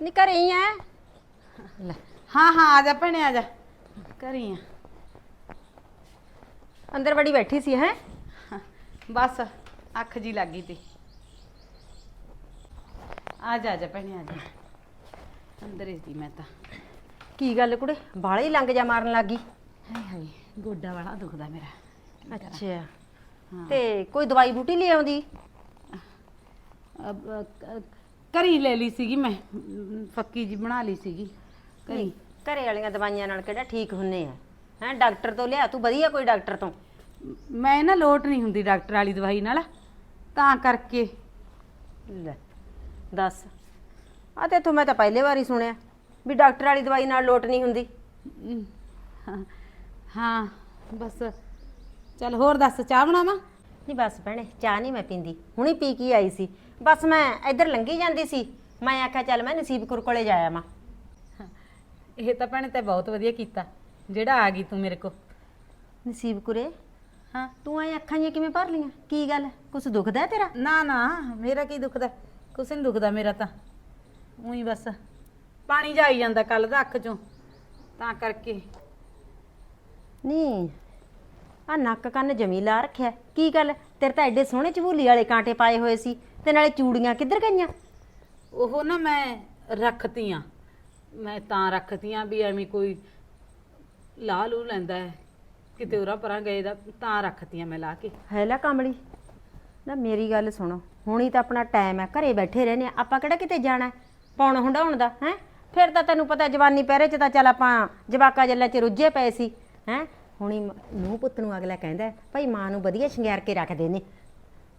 G: ਨੀ ਘਰੇ ਹੀ ਐ
B: ਲੈ ਹਾਂ ਹਾਂ ਆ ਜਾ ਭੈਣੇ ਆ ਜਾ। ਕਰੀ ਆ।
G: ਅੰਦਰ ਵੜੀ ਬੈਠੀ ਸੀ ਹੈ?
B: ਬਸ ਅੱਖ ਜੀ ਲੱਗੀ ਤੀ। ਆ ਜਾ ਆ ਜਾ ਭੈਣੇ ਆ ਜਾ। ਅੰਦਰ ਹੀ ਸੀ ਮੈਂ ਤਾਂ।
G: ਕੀ ਗੱਲ ਕੁੜੇ? ਬਾਲੇ ਹੀ ਲੰਗ ਜਾ ਮਾਰਨ ਲੱਗੀ
B: ਹਾਏ ਹਾਏ ਗੋਡਾ ਵਾਲਾ ਦੁਖਦਾ ਮੇਰਾ।
G: ਅੱਛਾ। ਤੇ ਕੋਈ ਦਵਾਈ ਬੂਟੀ ਲੈ ਆਉਂਦੀ?
B: ਅਬ, ਅ, ਕਰੀ ਲੈ ਲਈ ਸੀਗੀ ਮੈਂ ਅਮ, ਫੱਕੀ ਜੀ ਬਣਾ ਲਈ ਸੀਗੀ
G: ਨਹੀਂ ਘਰੇ ਵਾਲੀਆਂ ਦਵਾਈਆਂ ਨਾਲ ਕਿਹੜਾ ਠੀਕ ਹੁੰਨੇ ਆ? ਹੈ ਡਾਕਟਰ ਤੋਂ ਲਿਆ ਤੂੰ ਵਧੀਆ ਕੋਈ ਡਾਕਟਰ ਤੋਂ?
B: ਮੈਂ ਨਾ ਲੋਟ ਨਹੀਂ ਹੁੰਦੀ ਡਾਕਟਰ ਵਾਲੀ ਦਵਾਈ ਨਾਲ ਤਾਂ ਕਰਕੇ।
G: ਲੈ ਦੱਸ। ਆ ਤੇ ਤੂੰ ਮੈਂ ਤਾਂ ਪਹਿਲੇ ਵਾਰੀ ਸੁਣਿਆ ਵੀ ਡਾਕਟਰ ਵਾਲੀ ਦਵਾਈ ਨਾਲ ਲੋਟ ਨਹੀਂ ਹੁੰਦੀ।
B: ਅਮ, ਹਾਂ, ਹਾਂ ਬਸ। ਚੱਲ ਹੋਰ ਦੱਸ ਚਾਹ ਬਣਾਵਾਂ?
G: ਨਹੀਂ ਬਸ ਭੈਣੇ ਚਾਹ ਨਹੀਂ ਮੈਂ ਪੀਂਦੀ। ਹੁਣੀ ਪੀ ਕੇ ਆਈ ਸੀ। ਬਸ ਮੈਂ ਇੱਧਰ ਲੰਘੀ ਜਾਂਦੀ ਸੀ। ਮੈਂ ਆਖਿਆ ਚੱਲ ਮੈਂ ਨਸੀਬਕੁਰ ਕੋਲੇ ਜਾਇਆ ਮਾਂ
B: ਇਹ ਤਾਂ ਭੈਣੇ ਤੇ ਬਹੁਤ ਵਧੀਆ ਕੀਤਾ। ਜਿਹੜਾ ਆ ਗਈ ਤੂੰ ਮੇਰੇ ਕੋ।
G: ਨਸੀਬਕੁਰੇ
B: ਹਾਂ।
G: ਤੂੰ ਐ ਅੱਖਾਂ ਜਿਹੀਆਂ ਕਿਵੇਂ ਭਰ ਲੀਆਂ ਕੀ ਗੱਲ? ਕੁਛ ਦੁਖਦਾ ਹੈ ਤੇਰਾ?
B: ਨਾ ਨਾ ਮੇਰਾ ਕੀ ਦੁਖਦਾ ਕੁਛ ਨਹੀਂ ਦੁਖਦਾ ਮੇਰਾ ਤਾਂ। ਉਹੀ ਬਸ। ਪਾਣੀ ਜਾਈ ਜਾਂਦਾ ਕੱਲ ਦਾ ਅੱਖ ਚੋਂ। ਤਾਂ ਕਰਕੇ।
G: ਨਹੀਂ ਆ ਨੱਕ ਕੰਨ ਜਮੀ ਲਾ ਰੱਖਿਆ। ਕੀ ਗੱਲ? ਤੇਰੇ ਤਾਂ ਐਡੇ ਸੋਹਣੇ ਚਬੂਲੀ ਵਾਲੇ ਕਾਂਟੇ ਪਾਏ ਹੋਏ ਸੀ। ਤੇ ਨਾਲੇ ਚੂੜੀਆਂ ਕਿੱਧਰ ਗਈਆਂ?
B: ਉਹ ਨਾ ਮੈਂ ਰੱਖਤੀਆਂ। ਮੈਂ ਤਾਂ ਰੱਖਤੀਆਂ ਵੀ ਐਵੇਂ ਕੋਈ ਲਾ ਲੂ ਲੈਂਦਾ ਹੈ। ਕਿਤੇ ਉਰਾ ਪਰਾਂ ਗਏ ਦਾ ਤਾਂ ਰੱਖਤੀਆਂ ਮੈਂ ਲਾ ਕੇ।
G: ਹੈ ਲੈ ਕਮਲੀ। ਨਾ ਮੇਰੀ ਗੱਲ ਸੁਣੋ। ਹੁਣੀ ਤਾਂ ਆਪਣਾ ਟਾਈਮ ਹੈ। ਘਰੇ ਬੈਠੇ ਰਹਿੰਦੇ ਆ ਆਪਾਂ ਕਿਹੜਾ ਕਿਤੇ ਜਾਣਾ ਹੈ? ਪਾਉਣ ਹੁੰਡਾਉਣ ਦਾ ਹੈ? ਫਿਰ ਤਾਂ ਤੈਨੂੰ ਪਤਾ ਜਵਾਨੀ ਪਹਿਰੇ ਚ ਤਾਂ ਚੱਲ ਆਪਾਂ ਜਵਾਕਾ ਜੱਲਾ ਚ ਰੁੱਝੇ ਪਏ ਸੀ ਹੈ? ਹੁਣੀ ਨੂੰ ਪੁੱਤ ਨੂੰ ਅਗਲਾ ਕਹਿੰਦਾ ਭਾਈ ਮਾਂ ਨੂੰ ਵਧੀਆ ਸ਼ਿੰਗਾਰ ਕੇ ਰੱਖਦੇ ਨੇ।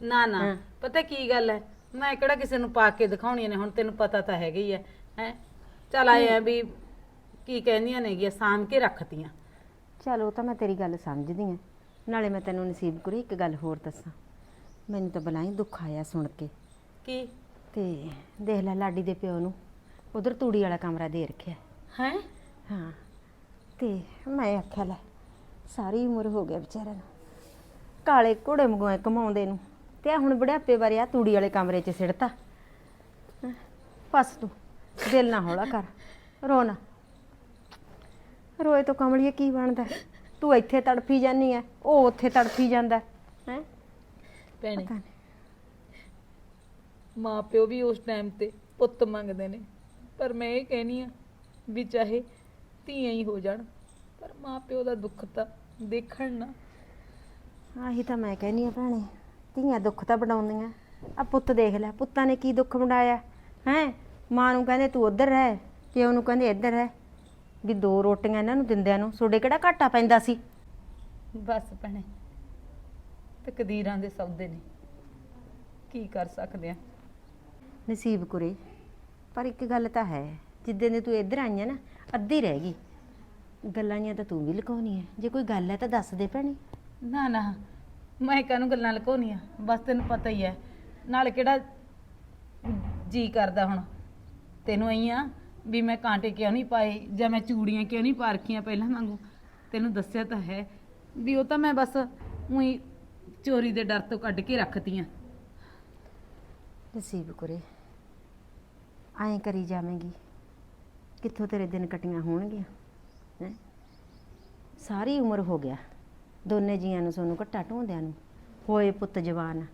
B: ਨਾ ਨਾ ਪਤਾ ਕੀ ਗੱਲ ਹੈ? ਮੈਂ ਕਿਹੜਾ ਕਿਸੇ ਨੂੰ ਪਾ ਕੇ ਦਿਖਾਉਣੀਆਂ ਨੇ? ਹੁਣ ਤੈਨੂੰ ਪਤਾ ਤਾਂ ਹੈਗਾ ਹੀ ਹੈ ਹੈ? ਚਲ ਆਏ ਆ ਵੀ ਕੀ ਕਹਿੰਦੀਆਂ ਨੇਗੀਆਂ ਸਾਂਭ ਕੇ ਰੱਖਤੀਆਂ।
G: ਚਲ ਉਹ ਤਾਂ ਮੈਂ ਤੇਰੀ ਗੱਲ ਸਮਝਦੀ ਆ ਨਾਲੇ ਮੈਂ ਤੈਨੂੰ ਨਸੀਬ ਕੁਰੀ ਇੱਕ ਗੱਲ ਹੋਰ ਦੱਸਾਂ। ਮੈਨੂੰ ਤਾਂ ਬਲਾਈ ਦੁੱਖ ਆਇਆ ਸੁਣ ਕੇ।
B: ਕੀ?
G: ਤੇ ਦੇਖ ਲੈ ਲਾਡੀ ਦੇ ਪਿਓ ਨੂੰ ਉਧਰ ਤੂੜੀ ਵਾਲਾ ਕਮਰਾ ਦੇ ਰੱਖਿਆ।
B: ਹੈ?
G: ਹਾਂ ਤੇ ਮੈਂ ਆਖਿਆ ਲੈ ਸਾਰੀ ਉਮਰ ਹੋ ਗਿਆ ਵਿਚਾਰੇ ਨੂੰ। ਕਾਲੇ ਘੋੜੇ ਮਗੋਏ ਕਮਾਉਂਦੇ ਨੂੰ। ਤੇ ਆ ਹੁਣ ਬੁਢਾਪੇ ਬਾਰੇ ਆ ਤੂੜੀ ਵਾਲੇ ਕਮਰੇ 'ਚ ਸਿੜਤਾ। ਬਸ ਤੂੰ ਦਿਲ ਨਾ ਹੌਲਾ ਕਰ। ਰੋ ਨਾ। ਰੋਏ ਤੋਂ ਕਮਲੀਏ ਕੀ ਬਣਦਾ? ਤੂੰ ਇੱਥੇ ਤੜਫੀ ਜਾਨੀ ਐ ਉਹ ਉੱਥੇ ਤੜਫੀ ਜਾਂਦਾ। ਹੈ?
B: ਭੈਣੇ ਮਾਂ ਪਿਓ ਵੀ ਉਸ ਟਾਈਮ ਤੇ ਪੁੱਤ ਮੰਗਦੇ ਨੇ। ਪਰ ਮੈਂ ਇਹ ਕਹਿਨੀ ਆ ਵੀ ਚਾਹੇ ਧੀਆਂ ਹੀ ਹੋ ਜਾਣ ਪਰ ਮਾਂ ਪਿਓ ਦਾ ਦੁੱਖ ਤਾਂ ਦੇਖਣ ਨਾ।
G: ਆਹੀ ਤਾਂ ਮੈਂ ਕਹਿੰਨੀ ਆ ਭੈਣੇ ਧੀਆਂ ਦੁੱਖ ਤਾਂ ਵਡਾਉਂਦੀਆਂ ਆ ਪੁੱਤ ਦੇਖ ਲੈ ਪੁੱਤਾਂ ਨੇ ਕੀ ਦੁੱਖ ਵਡਾਇਆ? ਹੈ? ਮਾਂ ਨੂੰ ਕਹਿੰਦੇ ਤੂੰ ਉੱਧਰ ਰਹਿ ਪਿਓ ਨੂੰ ਕਹਿੰਦੇ ਇੱਧਰ ਰਹਿ। ਵੀ ਦੋ ਰੋਟੀਆਂ ਇਹਨਾਂ ਨੂੰ ਦਿੰਦਿਆਂ ਨੂੰ ਤੁਹਾਡੇ ਕਿਹੜਾ ਘਾਟਾ ਪੈਂਦਾ ਸੀ?
B: ਬਸ ਭੈਣੇ ਤਕਦੀਰਾਂ ਦੇ ਸੌਦੇ ਨੇ। ਕੀ ਕਰ ਸਕਦੇ ਆ?
G: ਨਸੀਬ ਕੁਰੇ ਪਰ ਇੱਕ ਗੱਲ ਤਾਂ ਹੈ ਜਿੱਦਾਂ ਦੇ ਤੂੰ ਇੱਧਰ ਆਈਆਂ ਨਾ ਅੱਧੀ ਰਹਿ ਗਈ। ਗੱਲਾਂ ਜੀਆਂ ਤਾਂ ਤੂੰ ਵੀ ਲੁਕਾਉਣੀ ਹੈ ਜੇ ਕੋਈ ਗੱਲ ਹੈ ਤਾਂ ਦੱਸ ਦੇ ਭੈਣੇ।
B: ਨਾ ਨਾ ਮੈਂ ਕਾਹਨੂੰ ਗੱਲਾਂ ਲੁਕਾਉਣੀਆਂ ਬਸ ਤੈਨੂੰ ਪਤਾ ਹੀ ਹੈ ਨਾਲ ਕਿਹੜਾ ਜੀ ਕਰਦਾ ਹੁਣ? ਤੈਨੂੰ ਆਈ ਆ ਵੀ ਮੈਂ ਕਾਂਟੇ ਕਿਉਂ ਨਹੀਂ ਪਾਏ ਜਾਂ ਮੈਂ ਚੂੜੀਆਂ ਕਿਉਂ ਨਹੀਂ ਪਾ ਰੱਖੀਆਂ ਪਹਿਲਾਂ ਵਾਂਗੂ? ਤੈਨੂੰ ਦੱਸਿਆ ਤਾਂ ਹੈ ਵੀ ਉਹ ਤਾਂ ਮੈਂ ਬਸ ਉਹੀ ਚੋਰੀ ਦੇ ਡਰ ਤੋਂ ਕੱਢ ਕੇ ਰੱਖਤੀਆਂ।
G: ਨਸੀਬ ਕੁਰੇ ਐਂ ਕਰੀ ਜਾਵੇਂਗੀ। ਕਿੱਥੋਂ ਤੇਰੇ ਦਿਨ ਕਟੀਆਂ ਹੋਣਗੀਆਂ? ਹੈਂ ਸਾਰੀ ਉਮਰ ਹੋ ਗਿਆ। ਦੋਨੇ ਜੀਆਂ ਨੂੰ ਸੋਨੂੰ ਘੱਟਾ ਢੋਂਦਿਆਂ ਨੂੰ। ਹੋਏ ਪੁੱਤ ਜਵਾਨ,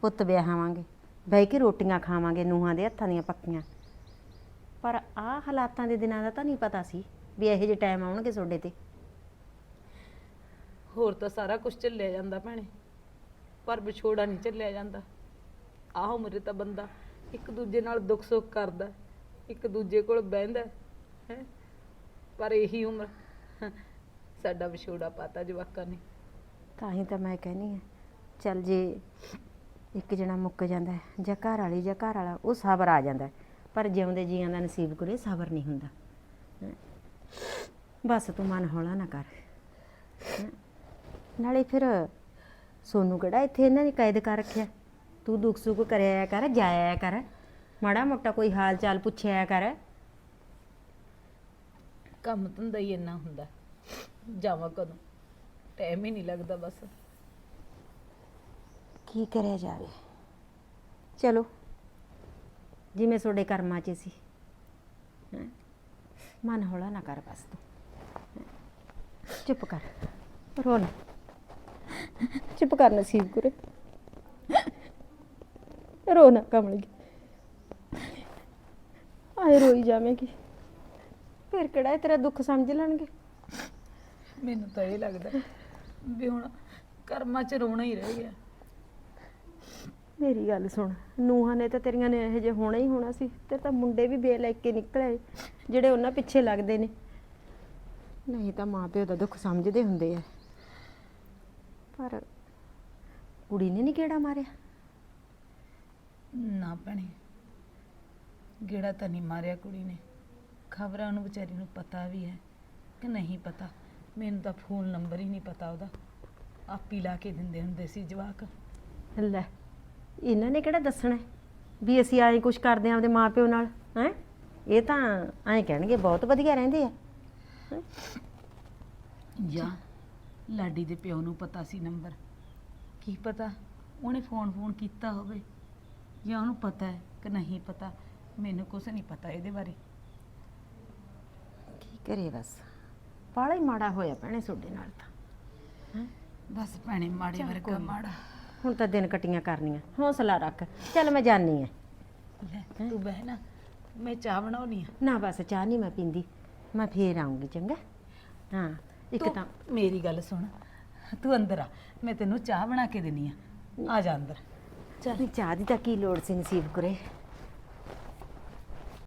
G: ਪੁੱਤ ਵਿਆਹਾਵਾਂਗੇ। ਬਹਿ ਕੇ ਰੋਟੀਆਂ ਖਾਵਾਂਗੇ ਨੂਹਾਂ ਦੇ ਹੱਥਾਂ ਦੀਆਂ ਪੱਕੀਆਂ। ਪਰ ਆਹ ਹਾਲਾਤਾਂ ਦੇ ਦਿਨਾਂ ਦਾ ਤਾਂ ਨਹੀਂ ਪਤਾ ਸੀ ਵੀ ਇਹੋ ਜਿਹੇ ਟਾਈਮ ਆਉਣਗੇ ਤੁਹਾਡੇ ਤੇ।
B: ਹੋਰ ਤਾਂ ਸਾਰਾ ਕੁਝ ਝੱਲਿਆ ਜਾਂਦਾ ਭੈਣੇ। ਪਰ ਵਿਛੋੜਾ ਨਹੀਂ ਝੱਲਿਆ ਜਾਂਦਾ। ਆਹ ਉਮਰੇ ਤਾਂ ਬੰਦਾ ਇੱਕ ਦੂਜੇ ਨਾਲ ਦੁੱਖ ਸੁੱਖ ਕਰਦਾ, ਇੱਕ ਦੂਜੇ ਕੋਲ ਬਹਿੰਦਾ, ਹੈ। ਪਰ ਇਹੀ ਉਮਰ ਸਾਡਾ ਵਿਛੋੜਾ ਪਾਤਾ ਜਵਾਕਾਂ ਨੇ
G: ਤਾਂ ਹੀ ਤਾਂ ਮੈਂ ਕਹਿੰਨੀ ਆ ਚੱਲ ਜੇ ਇੱਕ ਜਣਾ ਮੁੱਕ ਜਾਂਦਾ ਹੈ, ਜਾਂ ਘਰ ਵਾਲੀ ਜਾਂ ਘਰ ਵਾਲਾ ਉਹ ਸਬਰ ਆ ਜਾਂਦਾ ਹੈ। ਪਰ ਜਿਉਂਦੇ ਜੀਆਂ ਦਾ ਨਸੀਬ ਕੋਲੇ ਸਬਰ ਨਹੀਂ ਹੁੰਦਾ ਹੈਂ। ਬਸ ਤੂੰ ਮਨ ਹੌਲਾ ਨਾ ਕਰ ਹੈਂ। ਨਾਲੇ ਫਿਰ ਸੋਨੂੰ ਕਿਹੜਾ ਇੱਥੇ ਇਹਨਾਂ ਨੇ ਕੈਦ ਕਰ ਰੱਖਿਆ ਤੂੰ ਦੁੱਖ ਸੁੱਖ ਕਰਿਆ ਕਰ ਜਾਇਆ ਕਰ ਮਾੜਾ ਮੋਟਾ ਕੋਈ ਹਾਲ ਚਾਲ ਪੁੱਛਿਆ ਕਰ
B: ਕੰਮ ਧੰਦਾ ਹੀ ਇੰਨਾ ਹੁੰਦਾ। ਜਾਵਾਂ ਕਦੋਂ। ਟਾਈਮ ਹੀ ਨਹੀਂ ਲੱਗਦਾ ਬਸ।
G: ਕੀ ਕਰਿਆ ਜਾਵੇ? ਚਲੋ। ਜਿਵੇਂ ਤੁਹਾਡੇ ਕਰਮਾਂ 'ਚ ਸੀ। ਹੈਂ। ਮਨ ਹੌਲਾ ਨਾ ਕਰ ਬਸ ਤੂੰ। ਹੈਂ। ਚੁੱਪ ਕਰ। ਰੋ ਨਾ ਚੁੱਪ ਕਰ ਨਸੀਬ ਕੁਰੇ। ਰੋ ਨਾ ਕਮਲ ਕਮਲਗੀ ਆਏ ਰੋਈ ਜਾਵੇਂਗੀ। ਫਿਰ ਕਿਹੜਾ ਇਹ ਤੇਰਾ ਦੁੱਖ ਸਮਝ ਲੈਣਗੇ?
B: ਮੈਨੂੰ ਤਾਂ ਇਹ ਲੱਗਦਾ ਵੀ ਹੁਣ ਕਰਮਾਂ 'ਚ ਰੋਣਾ ਹੀ ਰਹਿ ਗਿਆ।
G: ਮੇਰੀ ਗੱਲ ਸੁਣ ਨੂਹਾਂ ਨੇ ਤਾਂ ਤੇਰੀਆਂ ਨੇ ਇਹੋ ਜਿਹੇ ਹੋਣਾ ਹੀ ਹੋਣਾ ਸੀ। ਤੇ ਤਾਂ ਮੁੰਡੇ ਵੀ ਬੇ ਲੈ ਕੇ ਨਿਕਲੇ ਜਿਹੜੇ ਉਹਨਾਂ ਪਿੱਛੇ ਲੱਗਦੇ ਨੇ। ਨਹੀਂ ਤਾਂ ਮਾਂ ਪਿਓ ਦਾ ਦੁੱਖ ਸਮਝਦੇ ਹੁੰਦੇ ਆ। ਪਰ ਕੁੜੀ ਨੇ ਨਹੀਂ ਕਿਹੜਾ ਮਾਰਿਆ?
B: ਨਾ ਭੈਣੇ ਗੇੜਾ ਤਾਂ ਨਹੀਂ ਮਾਰਿਆ ਕੁੜੀ ਨੇ। ਖਬਰਾਂ ਨੂੰ ਵਿਚਾਰੀ ਨੂੰ ਪਤਾ ਵੀ ਹੈ ਕਿ ਨਹੀਂ ਪਤਾ। ਮੈਨੂੰ ਤਾਂ ਫੋਨ ਨੰਬਰ ਹੀ ਨਹੀਂ ਪਤਾ ਉਹਦਾ। ਆਪੀ ਲਾ ਕੇ ਦਿੰਦੇ ਹੁੰਦੇ ਸੀ ਜਵਾਕ।
G: ਲੈ ਇਹਨਾਂ ਨੇ ਕਿਹੜਾ ਦੱਸਣਾ ਹੈ ਵੀ ਅਸੀਂ ਆਏ ਕੁਝ ਕਰਦੇ ਆਂ ਆਪਦੇ ਮਾਂ ਪਿਓ ਨਾਲ ਹੈ? ਇਹ ਤਾਂ ਐਂ ਕਹਿਣਗੇ ਬਹੁਤ ਵਧੀਆ ਰਹਿੰਦੇ ਆ।
B: ਜਾਂ ਲਾਡੀ ਦੇ ਪਿਓ ਨੂੰ ਪਤਾ ਸੀ ਨੰਬਰ। ਕੀ ਪਤਾ ਉਹਨੇ ਫੋਨ ਫੋਨ ਕੀਤਾ ਹੋਵੇ ਜਾਂ ਉਹਨੂੰ ਪਤਾ ਹੈ ਕਿ ਨਹੀਂ ਪਤਾ। ਮੈਨੂੰ ਕੁਝ ਨਹੀਂ ਪਤਾ ਇਹਦੇ ਬਾਰੇ।
G: ਕਰੇ ਬਸ। ਬਾਲਾ ਹੀ ਮਾੜਾ ਹੋਇਆ ਭੈਣੇ ਤੁਹਾਡੇ ਨਾਲ ਤਾਂ।
B: ਬਸ ਭੈਣੇ ਮਾੜੇ ਵਰਗਾ ਮਾੜਾ।
G: ਹੁਣ ਤਾਂ ਦਿਨ ਕਟੀਆਂ ਕਰਨੀਆਂ। ਹੌਸਲਾ ਰੱਖ। ਚੱਲ ਮੈਂ ਜਾਣੀ ਆ।
B: ਲੈ ਤੂੰ ਬਹਿ ਨਾ। ਮੈਂ ਚਾਹ ਬਣਾਉਣੀ ਆ।
G: ਨਾ ਬਸ ਚਾਹ ਨਹੀਂ ਮੈਂ ਪੀਂਦੀ। ਮੈਂ ਫੇਰ ਆਉਂਗੀ ਚੰਗਾ? ਹਾਂ ਇੱਕ
B: ਤੂੰ
G: ਤਾਂ
B: ਮੇਰੀ ਗੱਲ ਸੁਣ। ਤੂੰ ਅੰਦਰ ਆ। ਮੈਂ ਤੈਨੂੰ ਚਾਹ ਬਣਾ ਕੇ ਦੇਣੀ ਆ। ਆ ਜਾ ਅੰਦਰ।
G: ਨਹੀਂ ਚਾਹ ਦੀ ਤਾਂ ਕੀ ਲੋੜ ਸੀ ਨਸੀਬ ਕੁਰੇ?